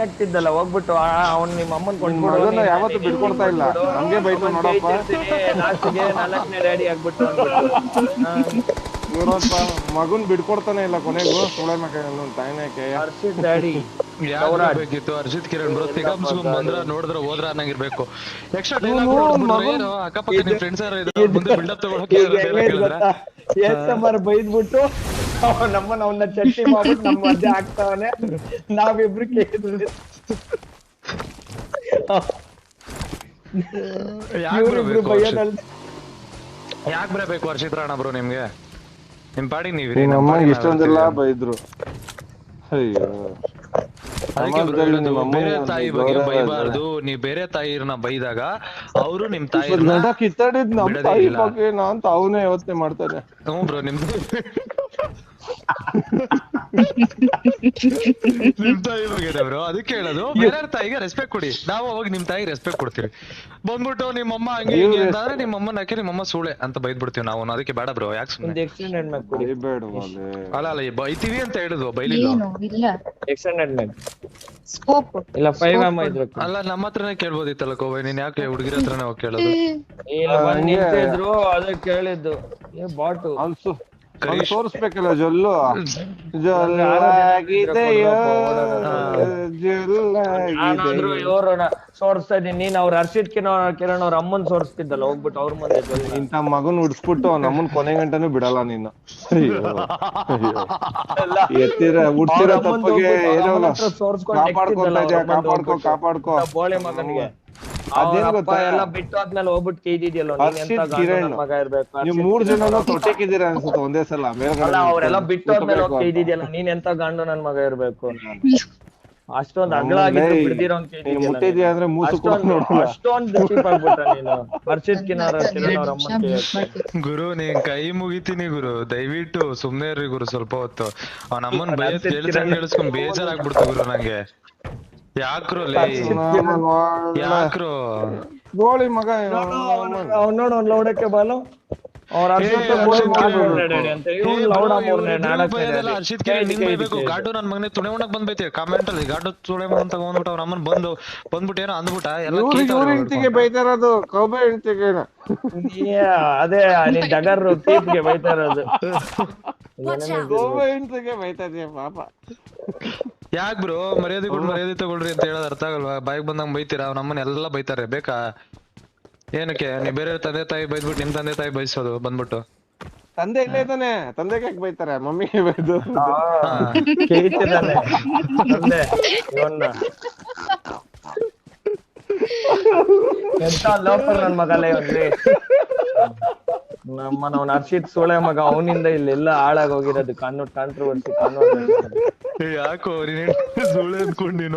ಹೋಗ್ಬಿಟ್ಟು ಅವ್ನ್ ನಿಮ್ಮ ಅಮ್ಮನ್ ಯಾವತ್ತು ಯಾವತ್ತೂ ಬಿಡ್ಕೊಡ್ತಾ ಇಲ್ಲ. ಹಂಗೆ ಬೈತು ನೋಡಪ್ಪ. ನಾಲ್ಕನೇ ಡ್ಯಾಡಿ ಆಗ್ಬಿಟ್ಟು. ಹಾ. ಮಗುನ್ ಬಿಡ್ಕೊಡ್ತಾನೆ ಇಲ್ಲ ಕೊನೆಗೂ ಸುಳೆ ಮಕ್ಕಳು ತಾಯಿನೇ ಕೈ ಹರ್ಷಿತ್ ಡ್ಯಾಡಿ. ಯಾವ್ದು ಬೇಕಿತ್ತು ಹರ್ಷಿತ್ ಕಿರಣ್ ಬ್ರೋ ಬಂದ್ರ ನೋಡಿದ್ರ ಹೋದ್ರ ಅನ್ನಂಗಿರ್ಬೇಕು. ಎಕ್ಸ್ಟ್ರಾ ಏನು ಅಕ್ಕಪಕ್ಕ ನಿಮ್ ಫ್ರೆಂಡ್ಸ್ ಯಾರು ಇದಾರೆ? ಮುಂದೆ ಬಿಲ್ಡಪ್ ತಗೊಳಕ್ಕೆ ಡೈಲಾಗ್ ಹೇಳಿದ್ರ ಎಸ್ ಎಮ್ಮರ್ ಬೈದ್ಬಿಟ್ಟು ನಮ್ಮನ್ನ ಅವನ್ನ ಚಟ್ನಿ ಮಾಡ್ಬಿಟ್ಟು ನಮ್ಮ ಮಧ್ಯೆ ಹಾಕ್ತಾವನೆ ನಾವಿಬ್ರು ಕೇಳಿದ್ವಿ. ಯಾಕ್ ಬರಬೇಕು ಬೈಯೋದಲ್ದೆ ಯಾಕೆ ಬರಬೇಕು ಹರ್ಷಿತ್ ರಾಣ ಬ್ರೋ ನಿಮ್ಗೆ? ನಿಮ್ ಪಾಡಿ ನೀವ್ರಿ ನಿಮ್ಮ ಇಷ್ಟೊಂದೆಲ್ಲ ಬೈದ್ರು. ಅಯ್ಯೋ. ನಿಮ್ಮ ಬೇರೆ ತಾಯಿ ಬಗ್ಗೆ ಬೈಬಾರ್ದು. ನೀವ್ ಬೇರೆ ತಾಯಿರ್ನ ಬೈದಾಗ ಅವರು ನಿಮ್ ತಾಯಿ ಕಿತ್ತಾಡಿದ್ ನಮ್ ತಾಯಿ ಬಗ್ಗೆ ನಾನ್ ಅಂತ ಅವನೇ ಯೋಚನೆ ಮಾಡ್ತಾರೆ ಹ್ಞೂ ಬ್ರೋ ನಿಮ್ದು ನಿಮ್ ತಾಯಿ ಬ್ರೋ ಅದಕ್ಕೆ ಹೇಳೋದು ಬೇರೆ ತಾಯಿಗೆ ರೆಸ್ಪೆಕ್ಟ್ ಕೊಡಿ. ನಾವು ಅವಾಗ ನಿಮ್ ತಾಯಿಗೆ ರೆಸ್ಪೆಕ್ಟ್ ಕೊಡ್ತೀವಿ. ಬಂದ್ಬಿಟ್ಟು ನಿಮ್ಮಮ್ಮ ಹಂಗೆ ಹಿಂಗೆ ಅಂತಂದ್ರೆ ನಿಮ್ಮಮ್ಮನ ಹಾಕಿ ನಿಮ್ಮಮ್ಮ ಸೂಳೆ ಅಂತ ಬೈದ್ಬಿಡ್ತೀವಿ ನಾವು. ಅದಕ್ಕೆ ಬೇಡ ಬ್ರೋ ಯಾಕೆ ಸುಮ್ಮನೆ ಅಲ್ಲ ಅಲ್ಲ ಬೈತೀವಿ ಅಂತ ಹೇಳುದು? ಬೈಲಿಲ್ಲ ಇಲ್ಲ. ಎಕ್ಸ್ಟೆಂಡೆಡ್ ಮ್ಯಾಗ್ ಸ್ಕೋಪ್ ಇಲ್ಲ ಫೈವ್ ಎಂ ಇದ್ರು ಅಲ್ಲ ನಮ್ಮ ಹತ್ರನೇ ಕೇಳ್ಬೋದಿತ್ತಲ್ಲ ಕೋಬೈ ನೀನ್ ಯಾಕೆ ಹುಡುಗಿರ ಹತ್ರನೇ ಹೋಗಿ ಕೇಳೋದು? ಇಲ್ಲ ಬಂದ್ ನಿಂತಿದ್ರು ಅದಕ್ಕೆ ಕೇಳಿದ್ದು. ಏ ಬಾಟು. ಅನ್ಸು ಅವ್ನು ತೋರಿಸ್ಬೇಕಲ್ಲ ಜೊಲ್ಲು? ಇವ್ರನ್ನ ಸೋರ್ಸ್ತಾ ಇದೀನಿ ನೀನ್ ಅವ್ರ ಹರ್ಷಿತ್ ಕಿರಣ್ ಕಿರಣ್ ಅವ್ರ ಅಮ್ಮನ್ ಸೋರಿಸ್ತಿದ್ದಲ್ಲ ಹೋಗ್ಬಿಟ್ಟು ಅವ್ರ ಮುಂದೆ ಜೊಲ್ಲು. ಇಂಥ ಮಗನ್ ಉಡ್ಸ್ಬಿಟ್ಟು ನಮ್ಮನ್ ಕೊನೆ ಗಂಟನೂ ಬಿಡಲ್ಲ ನೀನು. ಎತ್ತಿರ ಉಡ್ಸಿರೋ ತಪ್ಪಿಗೆ ಕಾಪಾಡ್ಕೊ ಕಾಪಾಡ್ಕೊ. ಆ ಮಗನಿಗೆ. ಅದೇನ್ ಅವ್ರ ಅಪ್ಪ ಗೊತ್ತಾ? ಎಲ್ಲ ಬಿಟ್ಟು ಆದ್ಮೇಲೆ ಹೋಗ್ಬಿಟ್ಟು ಕೇಳಿದ್ಯಲ್ಲ ಎಂತ ಹರ್ಷಿತ್ ಗಂಡು ಕಿರಣ್. ಮಗ ಇರ್ಬೇಕು? ನೀವ್ ಮೂರ್ ಕಿರಣ್. ಜನನು ತೊಟ್ಟೆಕಿದ್ದೀರಾ ಅನ್ಸುತ್ತೆ ಒಂದೇ ಸಲ ಮೇಲ್ಗಡೆ ಅಲ್ಲ ಅವರೆಲ್ಲ ನಿಂತ್ಕೊಂಡು ಬಿಟ್ಟು ಆದ್ಮೇಲೆ ಹೋಗಿ ಕೇಳಿದ್ಯಲ್ಲ ನೀನ್ ಎಂತ ಗಂಡು ನನ್ ಮಗ ಇರ್ಬೇಕು? ಅಷ್ಟೊಂದ್ ಬಿಡ್ದಿರೋ ಮುಟ್ಟಿದ್ಯಾ ಅಂದ್ರೆ ಮೂಸು ಕೂಡ ನೋಡಲ್ಲ. ಅಷ್ಟೊಂದ್ ಚೀಪ್ ಆಗ್ಬಿಟ್ಟ ನೀನು. ಹರ್ಷಿತ್ ಕಿನಾರ ಕಿರಣ್ ಅವ್ರ ಅಮ್ಮನ್ ಕೈಯಾಗ ಗುರು ನೀನ್ ಕೈ ಮುಗಿತೀನಿ ಗುರು. ದಯವಿಟ್ಟು ಸುಮ್ನೆ ಇರ್ರಿ ಗುರು ಸ್ವಲ್ಪ ಹೊತ್ತು. ಅವ್ನ ಅಮ್ಮನ್ ಕಿರಣ್. ಕೇಳಿಸ್ಕೊಂಡ್ ಬೇಜಾರಾಗ್ಬಿಡ್ತು ಗುರು ನಂಗೆ. ಯಾಕ್ರು ಯಾಕ್ರು? ಗೋಳಿ ಮಗ ಅವ್ನ್ ನೋಡು ಅವ್ನ್ ಲೌಡಕ್ಕೆ ಬಾಲು. ಅವ್ರ ಹರ್ಷಿತ್ ಅಂತ ಬೈಬೇಕು. ಗಾಡು ನನ್ ಮಗನೇ ತುಣೆ ಬಂದ್ಬೈತಿ ಕಾಮೆಂಟ್ ಅಲ್ಲಿ ಗಾಡು ತುಣೆ ಮಗನ್ ತಗೊಂಡ್ಬಿಟ್ಟು ಅವ್ರ ಅಮ್ಮನ್ ಬಂದು ಬಂದ್ಬಿಟ್ಟು ಏನೋ ಅಂದ್ಬಿಟ್ಟ ಎಲ್ಲ. ಹೆಂಡತಿಗೆ ಬೈತಾ ಕೌಬೆ ಹೆಂಡತಿಗೆ ಅದೇ ನೀನ್ ಡಗರ್ ಪೀಪ್ಗೆ ಬೈತಾ ಇರೋದು. ಕೌಬೆ ಹೆಂಡತಿಗೆ ಬೈತಾ ಪಾಪ. ಯಾಕ್ ಬ್ರೋ ಮರ್ಯಾದೆ ಕೊಡ್ ಮರ್ಯಾದೆ ತಗೊಳ್ರಿ ಅಂತ ಹೇಳೋದ್ ಅರ್ಥ ಆಗಲ್ವಾ? ಬಾಯಿಗೆ ಬಂದಂಗ್ ಬೈತೀರಾ? ನಮ್ಮನ್ನ ಎಲ್ಲ ಬೈತಾರೆ ಬೇಕಾ? ಏನಕ್ಕೆ? ನೀವ್ ಬೇರೆ ತಂದೆ ತಾಯಿ ಬೈದ್ಬಿಟ್ಟು ನಿಮ್ ತಂದೆ ತಾಯಿ ಬೈಸೋದು ಬಂದ್ಬಿಟ್ಟು. ತಂದೆ ಇಲ್ಲೇ ಇದ್ದಾನೆ. ತಂದೆಗೆ ಯಾಕೆ ಬೈತಾರೆ? ಮಮ್ಮಿ ಬೈದು ಕೇಳ್ತಿದ್ದಾನೆ. ತಂದೆ ಇವನ್ನ. ಎಂತ ಲೋಪರ್ ನನ್ ಮಗಲೇ ಇವ್ನ್ರಿ ನಮ್ಮ ನಾವು ಹರ್ಷಿತ್ ಸೋಳೆ ಮಗ ಅವನಿಂದ ಇಲ್ಲೆಲ್ಲ ಹಾಳಾಗ್ ಹೋಗಿರೋದು ಕಣ್ಣು ಕಾಂಟ್ರವರ್ಸಿ ಕಣ್ಣು ಯಾಕೋ ಸೂಳೆ ಅನ್ಕೊಂಡಿನ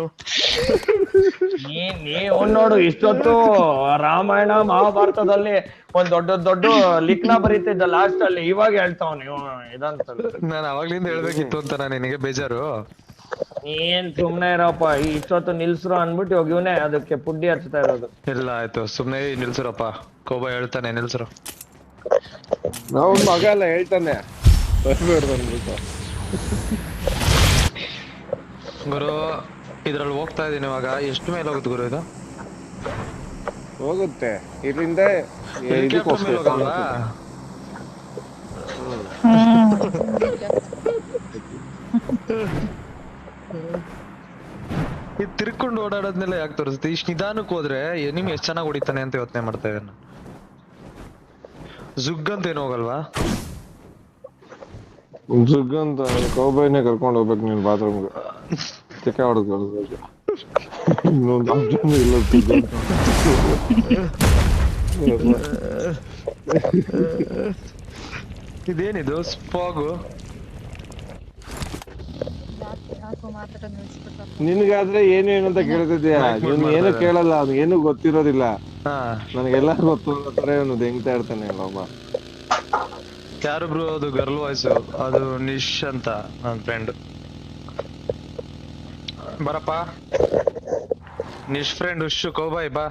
ನೀ ನೀವು ನೋಡು ಇಷ್ಟೊತ್ತು ರಾಮಾಯಣ ಮಹಾಭಾರತದಲ್ಲಿ ಒಂದ್ ದೊಡ್ಡ ದೊಡ್ಡ ಲಿಖನ ಬರೀತಿದ್ದ ಲಾಸ್ಟ್ ಅಲ್ಲಿ ಇವಾಗ ಹೇಳ್ತಾವ್ ನೀವು ಇದಂತ ನಾನ್ ಅವಾಗ್ಲಿಂದ ಹೇಳ್ಬೇಕಿತ್ತು ಅಂತ ನಾನು ನಿನಗೆ ಬೇಜಾರು. ಏನ್ ಸುಮ್ನೆ ಇರಪ್ಪ ಈ ಇಷ್ಟೊತ್ತು ನಿಲ್ಸ್ರು ಅನ್ಬಿಟ್ಟು ಇವಾಗ ಇವನೇ ಅದಕ್ಕೆ ಪುಡ್ಡಿ ಹಚ್ತಾ ಇರೋದು. ಇಲ್ಲ ಆಯ್ತು ಸುಮ್ನೆ ನಿಲ್ಸ್ರಪ್ಪ. ಕೋಬ ಹೇಳ್ತಾನೆ ನಿಲ್ಸರು. ನಾವು ಮಗ ಎಲ್ಲ ಹೇಳ್ತಾನೆ ಗುರು ಇದ್ರಲ್ಲಿ ಹೋಗ್ತಾ ಇದೀನಿ ಇವಾಗ. ಎಷ್ಟು ಮೇಲೆ ಹೋಗುತ್ತೆ ಗುರು ಇದು? ಹೋಗುತ್ತೆ. ಇಲ್ಲಿಂದ ಹೆಲಿಕಾಪ್ಟರ್ ಮೇಲೆ ಹೋಗಲ್ವಾ? ಇದು ತಿರ್ಕೊಂಡು ಓಡಾಡೋದ್ನೆಲ್ಲ ಯಾಕೆ ತೋರಿಸುತ್ತೆ ಇಷ್ಟು ನಿಧಾನಕ್ಕೆ ಹೋದ್ರೆ ನಿಮ್ಗೆ ಎಷ್ಟು ಚೆನ್ನಾಗಿ ಹೊಡಿತಾನೆ ಅಂತ ಯೋಚನೆ ಮಾಡ್ತಾ ಇದ್ದೇನೆ ಜುಗ್ ಅಂತ ಏನು ಹೋಗಲ್ವಾ? ಜುಗ್ಗಂತ ಕೌಬೈನೇ ಕರ್ಕೊಂಡು ಹೋಗ್ಬೇಕು ನೀನು ಬಾತ್ರೂಮ್ಗೆ ಚಿಕ್ಕ ಹೊಡೆದು ಕಳ್ಸ್ಬೇಕು ಇನ್ನೊಂದು ಆಪ್ಷನ್ ಇಲ್ಲ ಜುಗ್ಗು ಅಂತ. ಇದೇನಿದು? ಸ್ಪಾಗು ನಿನ್ಗಾದ್ರೆ ಏನೇನು ಏನು ಅಂತ ಕೇಳ್ತಿದ್ಯಾ ನೀನು ಏನು ಕೇಳಲ್ಲ ಅವ್ನ್ ಏನು ಗೊತ್ತಿರೋದಿಲ್ಲ. ಹಾ. ನನಗೆಲ್ಲ ಗೊತ್ತು ಅನ್ನೋ ತರ ಇವನು ದೆಂಗ್ತಾ ಇರ್ತಾನೆ ಒಬ್ಬ. ಯಾರು ಬ್ರೋ ಅದು ಗರ್ಲ್ ವಾಯ್ಸ್? ಅದು ನಿಶ್ ಅಂತ ನನ್ನ ಫ್ರೆಂಡ್ ಬರಪ್ಪ. ನಿಶ್ ಫ್ರೆಂಡ್ ಉಶ್ ಕೋಬಾಯ್ ಬಾ.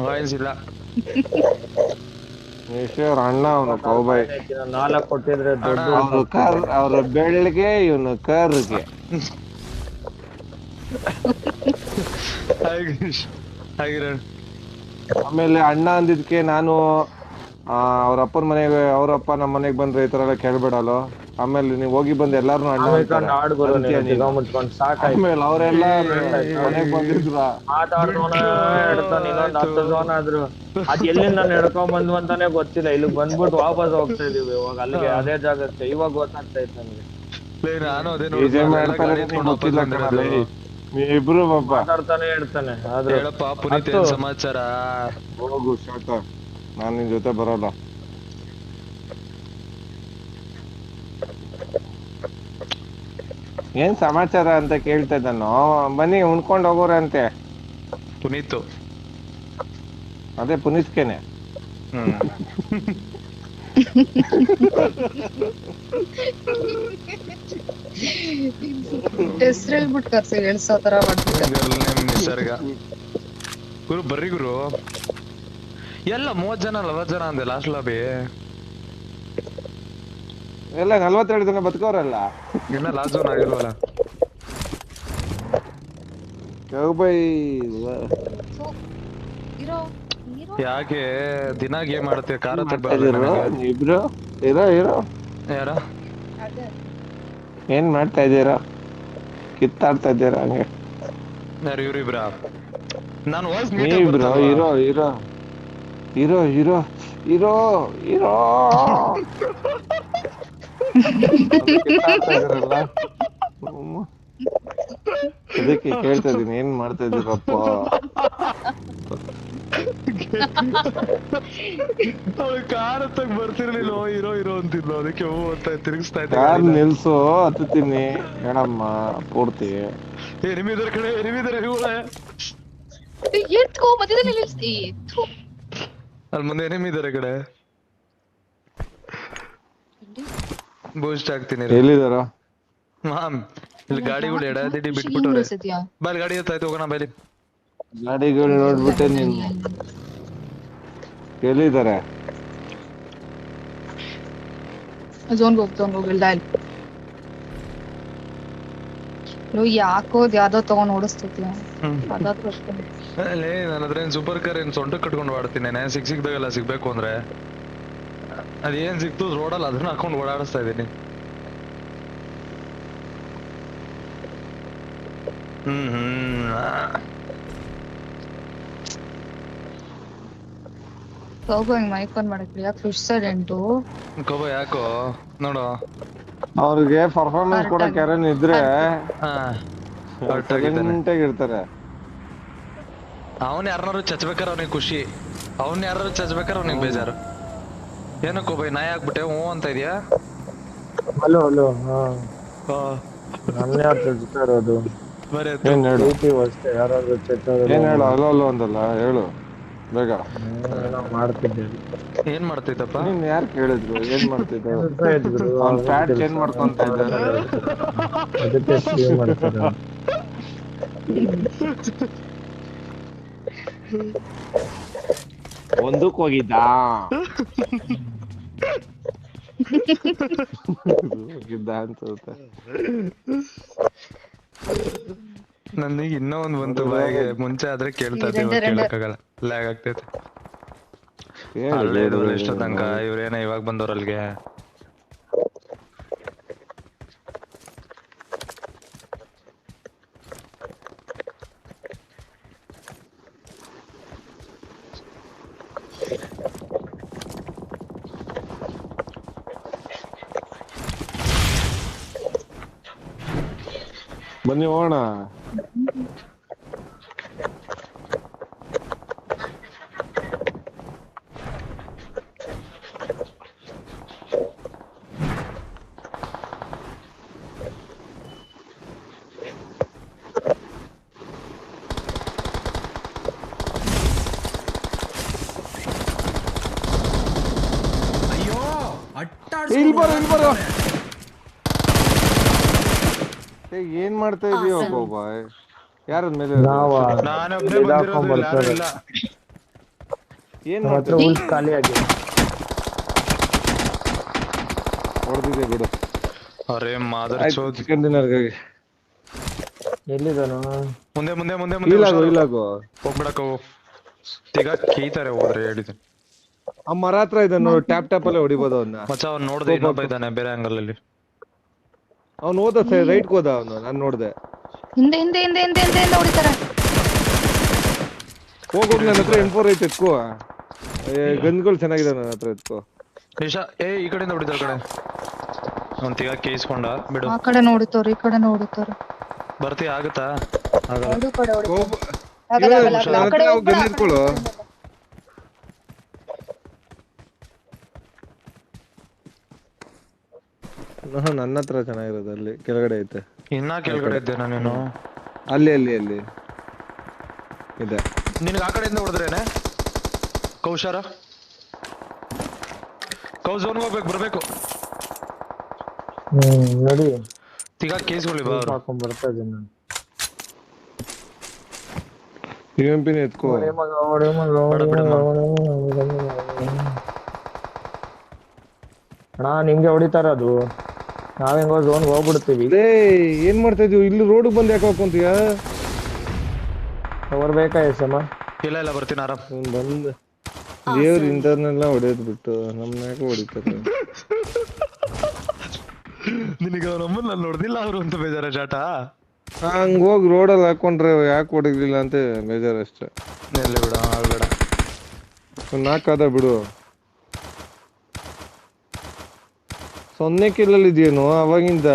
ವಾಯ್ಸ್ ಇಲ್ಲ. [laughs] ನಿಶ್ಚಯ ಅಣ್ಣ ಅವನು ಕೌಬಾಯ್ ನಾಲ್ಕು ಕೊಟ್ಟಿದ್ರೆ ದೊಡ್ಡ ಅವ್ರು ಕರ್ ಅವ್ರ ಬೆಳ್ಳಿಗೆ ಇವನು ಕರ್ಗೆ. ಆಮೇಲೆ ಅಣ್ಣ ಅಂದಿದ್ಕೆ ನಾನು ಆ, ಅವ್ರ ಅಪ್ಪನ ಮನೆಗೆ ಅವ್ರ ಅಪ್ಪ ನಮ್ಮ ಮನೆಗೆ ಬಂದ್ರೆ ಈ ತರ ಎಲ್ಲ ಕೇಳ್ಬೇಡಲ್ಲ. ಆಮೇಲೆ ನೀವು ಹೋಗಿ ಬಂದು ಎಲ್ಲಾರು ಆಮೇಲೆ ಅವರೆಲ್ಲ ಮನೆಗೆ ಬಂದಿದ್ರ. ಆದ್ರು. ಅದ್ ಎಲ್ಲಿಂದ ನಡ್ಕೊಂಡ್ ಬಂದ್ವು ಅಂತಾನೆ ಗೊತ್ತಿಲ್ಲ. ಇಲ್ಲಿ ಬಂದ್ಬಿಟ್ಟು ವಾಪಸ್ ಹೋಗ್ತಾ ಇದೀವಿ ಇವಾಗ. ಅಲ್ಲಿಗೆ ಅದೇ ಜಾಗಕ್ಕೆ. ಇವಾಗ ಗೊತ್ತಾಗ್ತಾ ಇತ್ತು ನಮ್ಗೆ ಪಾಪ. ಮಾತಾಡ್ತಾನೆ ಇರ್ತಾನೆ. ಆದ್ರೆ ಸಮಾಚಾರ? ಹೋಗು ಶಾಟ ನಾನ್ ನಿನ್ ಜೊತೆ ಬರಲ್ಲ. ಏನ್ ಸಮಾಚಾರ ಅಂತ ಕೇಳ್ತಾ ಇದ್ದಾನು ಬನ್ನಿ ಉಣ್ಕೊಂಡ್ ಹೋಗೋರಂತೆ. ಪುನೀತ್. ಅದೇ ಪುನೀತ್ಕೇನೆ. ಹ್ಮ್. ಹೆಸ್ರು ಹೇಳ್ಬಿಟ್ಟು ಕರ್ಸಿ ಎಳ್ಸೋ ತರ ಮಾಡ್ಬಿಟ್ಟೆ. ನಿಸರ್ಗ. ಗುರು ಬರ್ರಿ ಗುರು. ಎಲ್ಲ ಮೂವತ್ ಜನ ನಲವತ್ ಜನ ಅಂದೆ ಲಾಸ್ಟ್ ಲಾಬಿ ಎಲ್ಲ ನಲ್ವತ್ತೆರಡು ಜನ ಬದುಕೋರಲ್ಲ ಇನ್ನ ಲಾಸ್ಟ್ ಜೋನ್ ಆಗಿಲ್ವಲ್ಲ? ಬೈ ಇರೋ ಇರೋ. ಯಾಕೆ ದಿನ ಗೇಮ್ ಆಡುತ್ತೆ? ಕಾರ ಇಬ್ರು? ಇರೋ ಇರೋ. ಯಾರ? ಏನ್ ಮಾಡ್ತಾ ಇದ್ದೀರಾ? ಕಿತ್ತಾಡ್ತಾ ಇದ್ದೀರಾ ಹಂಗೆ? ಯಾರು ಇವ್ರು ಇಬ್ರ? ನಾನು ವಾಯ್ಸ್ ಇಬ್ರು? ಇರೋ ಇರೋ ಇರೋ. ಇರೋ ಇರೋ. ಇರೋ. [laughs] ಅದಕ್ಕೆ ಕೇಳ್ತಾ ಇದೀನಿ ಏನ್ ಮಾಡ್ತಾ ಇದೀರಪ್ಪ ಕಾರ್ ಹತ್ತಕ್ ಬರ್ತಿರ್ಲಿಲ್ಲ ಇರೋ ಇರೋ ಅಂತಿದ್ಲು. ಅದಕ್ಕೆ ಹೂ ಅಂತ ತಿರುಗಿಸ್ತಾ ಇದ್ದೆ ಕಾರ್ ನಿಲ್ಸು ಹತ್ತುತ್ತೀನಿ. ಹೇಳಮ್ಮ ಪೂರ್ತಿ. ಎನಿಮಿದರ ಕಡೆ ಎನಿಮಿದರ ಇವಳೆ. ಎತ್ಕೋ ಮಧ್ಯದಲ್ಲಿ ನಿಲ್ಸಿ. ಅಲ್ಲಿ ಮುಂದೆ ಎನಿಮಿದರ ಕಡೆ ಬೂಸ್ಟ್ ಆಗ್ತೀನಿ. ಎಲ್ಲಿದಾರ? ಮಾಮ್ ಇಲ್ಲಿ ಗಾಡಿಗಳು ಎಡದಿಡಿ ಬಿಟ್ಬಿಟ್ಟವ್ರೆ? ಬಾಲ್ ಗಾಡಿ ಎತ್ತಾಯ್ತು ಹೋಗೋಣ ಬೈಲಿ. ಗಾಡಿಗಳು ನೋಡ್ಬಿಟ್ಟೆ ನೀನು ಎಲ್ಲಿದ್ದಾರೆ? ಜೋನ್ ಹೋಗ್ ಹೋಗಿಲ್ಲ ಹೋಗಿ ಡಯಲ್ ಯಾಕೋ ಯಾವ್ದೋ ತಗೊಂಡ್ ಓಡಿಸ್ತೈತಿ ಅದಾದ್ರೂ ಅಷ್ಟೇ ಲೇ ನನ್ನ ಹತ್ರ ಏನ್ ಸೂಪರ್ ಕಾರ್ ಏನ್ ಸೊಂಟ ಕಟ್ಕೊಂಡು ಆಡ್ತೀನಿ ಸಿಕ್ ಸಿಕ್ದಾಗೆಲ್ಲ ಸಿಗ್ಬೇಕು ಅಂದ್ರೆ? ಅದೇನ್ ಸಿಕ್ತು? ರೋಡಲ್ಲಿ ಅದನ್ನ ಹಾಕೊಂಡು ಓಡಾಡಿಸ್ತಾ ಇದೀನಿ ಹ್ಮ್. ಹ್ಮ್ ಹೋಗೋ ಹಿಂಗ್ ಮೈಕ್ ಆನ್ ಮಾಡಕ್ ಯಾಕೆ ಫಿಶ್ ಸೈಲೆಂಟು ಕೋಬ ಯಾಕೋ? ನೋಡು. ಅವ್ರಿಗೆ ಪರ್ಫಾರ್ಮೆನ್ಸ್ ಕೊಡಕ್ ಯಾರೇನ್ ಇದ್ರೆ ಹಾ ಹೊರ್ಟೋಗಿದ್ದಾನೆ. ಸೈಲೆಂಟ್ ಆಗಿರ್ತಾರೆ. ಅವನ್ ಯಾರನ್ನಾರು ಚಚ್ಬೇಕಾರ ಅವನಿಗೆ ಖುಷಿ. ಅವನ್ ಯಾರು ಚಚ್ಬೇಕಾರ ಅವನಿಗೆ ಬೇಜಾರು. ಏನಕ್ಕೋ ಬೈ ನಾಯಿ ಆಗ್ಬಿಟ್ಟೆ ಹ್ಞೂ ಅಂತ ಇದೆಯಾ? ಹಲೋ ಹಲೋ ಹಾ. ನನ್ನ ಯಾರು ತೆಗ್ತಾ ಇರೋದು. ಬರೀ ಏನ್ ಹೇಳು? ಅಷ್ಟೇ ಯಾರಾದ್ರೂ ಏನ್ ಹೇಳು? ಅಲೋ ಅಲೋ ಅಂದಲ್ಲ ಹೇಳು. ಬೇಗ. ಮಾಡ್ತಿದ್ದೆ. ಏನ್ ಮಾಡ್ತೈತಪ್ಪ ನೀನ್ ಯಾರು ಕೇಳಿದ್ರು? ಏನ್ ಮಾಡ್ತಿದ್ದೆ? [laughs] ಇದ್ರು. ಅವ್ನ್ ಫ್ಯಾಟ್ ಚೇಂಜ್ ಮಾಡ್ಕೊಂತ ಇದ್ದಾರೆ. ಅದಕ್ಕೆ ಸೇವ್ ಮಾಡ್ತಾರೆ. [laughs] ಒಂದಕ್ಕೆ ಹೋಗಿದ್ದ. ಹೋಗಿದ್ದ ಅನ್ಸುತ್ತೆ ನನಗೆ ಇನ್ನೂ ಒಂದ್ ಬಂತು ಬಾಯಿಗೆ. ಮುಂಚೆ ಆದ್ರೆ ಕೇಳ್ತಾ ಇದ್ದೀವಿ ಕೇಳಕ್ಕಾಗಲ್ಲ ಲ್ಯಾಗ್ ಆಗ್ತೈತೆ. ಅಲ್ಲೇ ಇರೋದು ಎಷ್ಟೋ ತನಕ ಇವ್ರೇನ ಇವಾಗ ಬಂದವ್ರಲ್ಗೆ ಅಲ್ಲಿಗೆ. ಬನ್ನಿ ಹೋಗೋಣ ಅಯ್ಯೋ ಇಲ್ಲಿ ಬರೋ ಇಲ್ಲಿ ಬರೋ ಏ, ಏನ್ ಮಾಡ್ತಾ ಇದೀಯೋ ಒಬ್ಬ ಯಾರದ ಮೇಲೆ ನಾವ ಬಂದಿರೋದು ಇಲ್ಲ ಏನ್ ಹತ್ರ ಉಲ್ಸ್ ಖಾಲಿ ಆಗಿ ಹೊಡೆದಿದೆ ಬಿಡು. ಅರೆ ಮಾದರ್ ಚೋದ್ ಚಿಕನ್ ಡಿನ್ನರ್ಗಾಗಿ ಎಲ್ಲಿದಾನು ಮುಂದೆ ಮುಂದೆ ಮುಂದೆ ಮುಂದೆ ಇಲ್ಲಾಗು ಹುಷಾರು. ಇಲ್ಲಾಗು. ಹೋಗ್ಬಿಡಕ್ಕ. ಹೋಗು ಈಗ ಕೀತಾರೆ ಹೋದ್ರೆ ಹೇಳಿದ್ದೀನಿ ಆ ಮರ ಹತ್ರ ಇದೆ ನೋಡಿ ಟ್ಯಾಪ್ ಟ್ಯಾಪ್ ಅಲ್ಲೇ ಹೊಡಿಬೋದು ಅವನ್ನ ಮಚ್ಚ ಅವ್ನ್ ನೋಡ್ದೆ ಇನ್ನೊಬ್ಬ ಇದ್ದಾನೆ ಬೇರೆ ಆಂಗಲ್ ಅಲ್ಲಿ. ಅವ್ನು ಹೋದ ರೈಟ್ ಹೋದ ಅವನು ನಾನ್ ನೋಡ್ದೆ. ಹಿಂದೆ ಹಿಂದೆ ಹಿಂದೆ ಹಿಂದೆ ಹಿಂದೆ ಹಿಂದೆ ಹೊಡಿತಾರೆ ಹೋಗೋಗ್ ನನ್ನ ಹತ್ರ ಎನ್ ಫೋರ್ ಐತೆ ಎತ್ಕೋ ಗನ್ಗಳು ಚೆನ್ನಾಗಿದೆ ನನ್ನ ಹತ್ರ ಎತ್ಕೋ. ಏ ಈ ಕಡೆಯಿಂದ ಹೊಡಿತಾರ ಕಡೆ ಅವನು ತಿಗ ಕೇಸ್ಕೊಂಡ ಬಿಡು. ಆ ಕಡೆ ನೋಡುತ್ತವ್ರು ಈ ಕಡೆ ನೋಡುತ್ತವ್ರು ಬರ್ತಿ ಆಗುತ್ತಾ? ಆಗಲ್ಲ ಎರಡು ಕಡೆ ಹೊಡಿತಾರೆ ಆಗಲ್ಲ, ಆಗಲ್ಲ, ಆಗಲ್ಲ. ಆ ಕಡೆ ಹೋಗ್ ಗನ್ ಆ ಕಡೆ ಇಟ್ಕೊಳ್ಳು ಹಾ, ನನ್ನ ಹತ್ರ ಚೆನ್ನಾಗಿರೋದು ಅಲ್ಲಿ ಕೆಳಗಡೆ ಐತೆ. ಇನ್ನ ಕೆಳಗಡೆ ಇದ್ದೆ ನೀನು ಅಲ್ಲಿ ಅಲ್ಲಿ ಅಲ್ಲಿ. ಇದೆ. ನಿನಗೆ ಆ ಕಡೆಯಿಂದ ಹೊಡೆದ್ರೇನೆ? ಕೌಶಾರ? ಕೌ ಝೋನ್ ಹೋಗ್ಬೇಕು ಬರ್ಬೇಕು. ಹ್ಮ್ ನೋಡಿ. ಈಗ ಕೇಸ್ಗಳು ಬಾ ಹಾಕೊಂಡ್ ಬರ್ತಾ ಇದ್ದೀನಿ ನಾನು. ಎತ್ಕೋ. ಮಗ. ಅಣ್ಣ ನಿಮ್ಗೆ ಹೊಡಿತಾರ ಅದು? ನಾವ್ ಹೆಂಗೋ ಝೋನ್ ಹೋಗ್ಬಿಡ್ತೀವಿ. ಲೇ ಏನ್ ಮಾಡ್ತಾ ಇದೀವಿ ಇಲ್ಲಿ ರೋಡ್ ಬಂದ್ ಯಾಕೆ ಹಾಕೊಂತೀಯ? ಬರ್ಬೇಕಾ ಬೇಕಾ ಎಸ್ ಅಮ್ಮ ಇಲ್ಲ ಇಲ್ಲ ಬರ್ತೀನಿ ಆರಾಮ್. ಬಂದ್. ದೇವ್ರ ಇಂಥವ್ರನ್ನೆಲ್ಲ ಹೊಡೆಯೋದ್ ಬಿಟ್ಟು ನಮ್ನ ಯಾಕೆ ಹೊಡಿತಾರೆ. ನಿನಗೆ ಅವ್ರ ಅಮ್ಮನ ನಾನು ನೋಡ್ದಿಲ್ಲ ಅವ್ರು ಅಂತ ಬೇಜಾರ ಜಾಟ? ಹಂಗ ಹೋಗಿ ರೋಡಲ್ಲಿ ಹಾಕೊಂಡ್ರೆ ಯಾಕೆ ಹೊಡಿಲಿಲ್ಲ ಅಂತ ಬೇಜಾರಷ್ಟೇ ಎಲ್ಲ ಬಿಡ ಬೇಡ. ಒಂದ್ ನಾಲ್ಕಾದ ಬಿಡು. ಸೊನ್ನೆ ಕಿಲ್ಲಲ್ಲಿ ಇದೆಯೇನು ಅವಾಗಿಂದ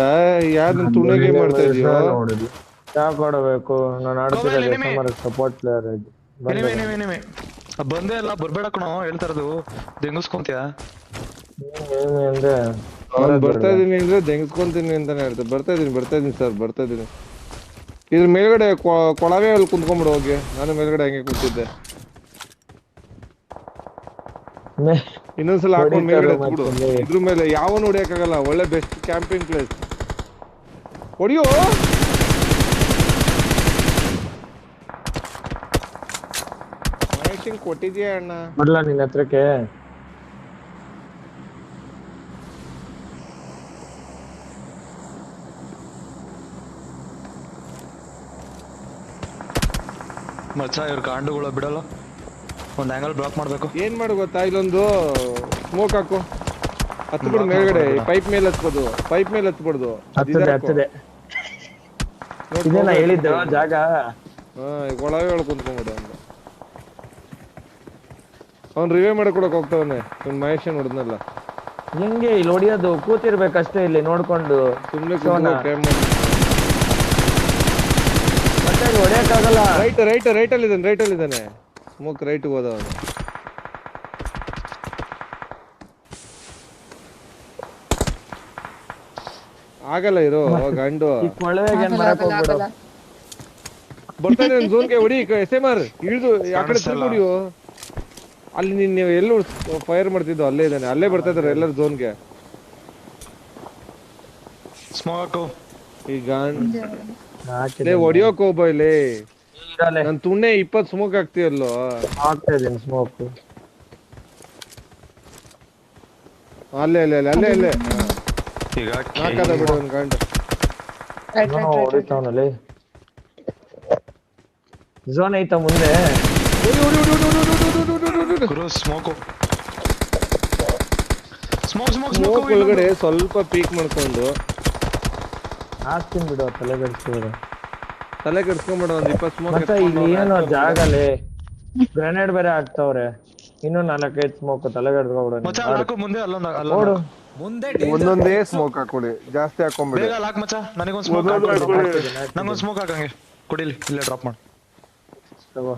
ಯಾರನ್ನ ತುಣಿಗೆ ಮಾಡ್ತಾ ಇದೀಯೋ? ಯಾವ ಕೊಡಬೇಕು ನಾನು ಆಡ್ತಿರೋದು summer support player enemy enemy enemy ಬಂದೇ. ಇಲ್ಲ ಬರ್ಬೇಡ ಕಣೋ ಹೇಳ್ತಾ ಇರೋದು. ದೆಂಗಸ್ಕೊಂತೀಯ? ಅಂದ್ರೆ ಅವ್ನು ಬರ್ತಾ ಇದೀನಿ ಅಂದ್ರೆ ದೆಂಗಿಸ್ಕೊಂತೀನಿ ಅಂತಾನೆ ಹೇಳ್ತಾರೆ ಬರ್ತಾ ಇದೀನಿ ಬರ್ತಾ ಇದೀನಿ ಸರ್ ಬರ್ತಾ ಇದೀನಿ ಇದ್ರ ಮೇಲ್ಗಡೆ ಕೊ- ಕೊಳವೆ ಅಲ್ಲಿ ಕುಂತ್ಕೊಂಡ್ಬಿಡು ಹೋಗಿ. ನಾನು ಮೇಲ್ಗಡೆ ಹಂಗೆ ಕುಂತಿದ್ದೆ. ಇನ್ನೊಂದ್ಸಲ ಹಾಕೊಂಡ್ ಮೇಲ್ಗಡೆ ಬಿಡು. ಇದ್ರ ಮೇಲೆ ಯಾವ ಹೊಡಿಯಕ್ಕಾಗಲ್ಲ ಒಳ್ಳೆ ಬೆಸ್ಟ್ ಕ್ಯಾಂಪಿಂಗ್ ಪ್ಲೇಸ್ ಹೊಡಿಯೋ? ಮಹೇಶಿಂಗ್ ಕೊಟ್ಟಿದ್ಯಾ ಅಣ್ಣ? ಮೊದಲ ನಿನ್ನ ಹತ್ರಕ್ಕೆ. ಮಚ್ಚ ಇವ್ರ ಕಾಂಡುಗಳ ಬಿಡಲ್ಲ. ಒಂದ್ ಆಂಗಲ್ ಬ್ಲಾಕ್ ಮಾಡ್ಬೇಕು. ಏನ್ ಮಾಡು ಗೊತ್ತಾ? ಇಲ್ಲೊಂದು ಸ್ಮೋಕ್ ಹಾಕು. ಹತ್ಬಿಡು ಮೇಲ್ಗಡೆ ಪೈಪ್ ಮೇಲೆ ಹತ್ಬೋದು ಪೈಪ್ ಮೇಲೆ ಹತ್ಬಿಡ್ದು ಹತ್ತದೆ ಹತ್ತದೆ ಇದೇ. ನಾ ಹೇಳಿದ್ದು ಜಾಗ. ಹಾ ಈಗ ಒಳಗೆ ಒಳಗೆ ಕುಂತ್ಕೊಂಡ್ಬಿಡು ಅವ್ನು. ರಿವೇ ಮಾಡ್ಕೊಡಕ್ ಹೋಗ್ತಾವನೆ. ಅವ್ನು ಮಹೇಶನ್ ಹೊಡೆದ್ನಲ್ಲ. ಹೆಂಗೆ ಇಲ್ಲಿ ಹೊಡಿಯೋದು? ಕೂತಿರ್ಬೇಕಷ್ಟೇ ಇಲ್ಲಿ ನೋಡ್ಕೊಂಡು. ಸುಮ್ಮನೆ ಹೊಡಿಯಕ್ಕಾಗಲ್ಲ. ರೈಟ್ ರೈಟ್ ರೈಟ್ ಅಲ್ಲಿ ಇದ್ದಾನೆ ರೈಟ್ ಅಲ್ಲಿ ಇದ್ದಾನೆ. ಸ್ಮೋಕ್ ರೈಟ್ ಹೋದ ಅವನು ಆಗಲ್ಲ ಇರೋ ಗಂಡು. ಈ ಕೊಳವೆಗೆ ಏನ್ ಮಾಡಕ್ ಹೋಗ್ಬಿಡು ಬರ್ತಾನೆ ಝೋನ್ಗೆ ಹೊಡಿ ಎಸ್ ಎಂ ಆರ್ ಇಳಿದು ಆ ಕಡೆ ತಿರ್ಗ್ ಹೊಡಿಯು ಅಲ್ಲಿ ನೀನ್ ಎಲ್ಲ ಫೈರ್ ಮಾಡ್ತಿದ್ದು ಅಲ್ಲೇ ಇದ್ದಾನೆ. ಅಲ್ಲೇ ಬರ್ತಾ ಇದಾರೆ ಎಲ್ಲರೂ ಝೋನ್ಗೆ ಸ್ಮೋಕ್ ಈ. ಲೇ ಹೊಡಿಯೋಕ್ ಹೋಗ್ಬ ಇಲ್ಲಿ ಇರಲ್ಲೇ. ನನ್ ತುಣ್ಣೆ ಇಪ್ಪತ್ ಸ್ಮೋಕ್ ಹಾಕ್ತಿಯಲ್ಲೋ? ಆಗ್ತಾ ಇದೀನಿ ಸ್ಮೋಕ್ ಅಲ್ಲೇ ಅಲ್ಲೇ ಅಲ್ಲೇ ಅಲ್ಲೇ ಅಲ್ಲೇ. ಈಗ ನಾಲ್ಕದ ಬಿಡು ಒಂದ್ ರೈಟ್ ಹೊಡಿತಾವನಲ್ಲಿ. ಝೋನ್ ಐತ ಮುಂದೆ? ಗುರು smoke smoke smoke smoke smoke ಒಳಗಡೆ ಸ್ವಲ್ಪ ಪೀಕ್ ಮಾಡ್ಕೊಂಡು. ಹಾಕ್ತೀನಿ ಬಿಡು ತಲೆಗಡಿಸ್ಬಿಡು ತಲೆ ಕೆಡ್ಸ್ಕೊಂಡ್ ಒಂದ್ ಇಪ್ಪತ್ ಸ್ಮೋಕ್ ಮತ್ತೆ ಇಲ್ಲಿ ಏನು ಜಾಗಲಿ ಗ್ರೆನೇಡ್ ಬೇರೆ ಹಾಕ್ತಾವ್ರೆ. ಇನ್ನು ನಾಲ್ಕೈದು ಸ್ಮೋಕ್ ತಲೆ ಮಚ್ಚ ಅಲ್ಲಿ ಹಾಕು ಮುಂದೆ ಅಲ್ಲೊಂದು ನೋಡು. ಅಲ್ಲೊಂದು ಮುಂದೆ ಒಂದೊಂದೇ ಸ್ಮೋಕ್ ಹಾಕೊಳ್ಳಿ ಜಾಸ್ತಿ ಹಾಕೊಂಬೇಡಿ ಬೇಗ ಅಲ್ಲಿ ಹಾಕ್ ಮಚ್ಚ ನನಗೊಂದು ಸ್ಮೋಕ್ ಒಂದೊಂದು ನಂಗೊಂದು ಸ್ಮೋಕ್ ಹಾಕಂಗೆ. ಕುಡಿಲಿ ಇಲ್ಲೇ ಡ್ರಾಪ್ ಮಾಡಿ. ತಗೋ.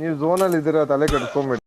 ನೀವು ಝೋನ್ ಅಲ್ಲಿ ಇದ್ದೀರಾ ತಲೆ ಕೆಡ್ಸ್ಕೊಂಬೇಡಿ.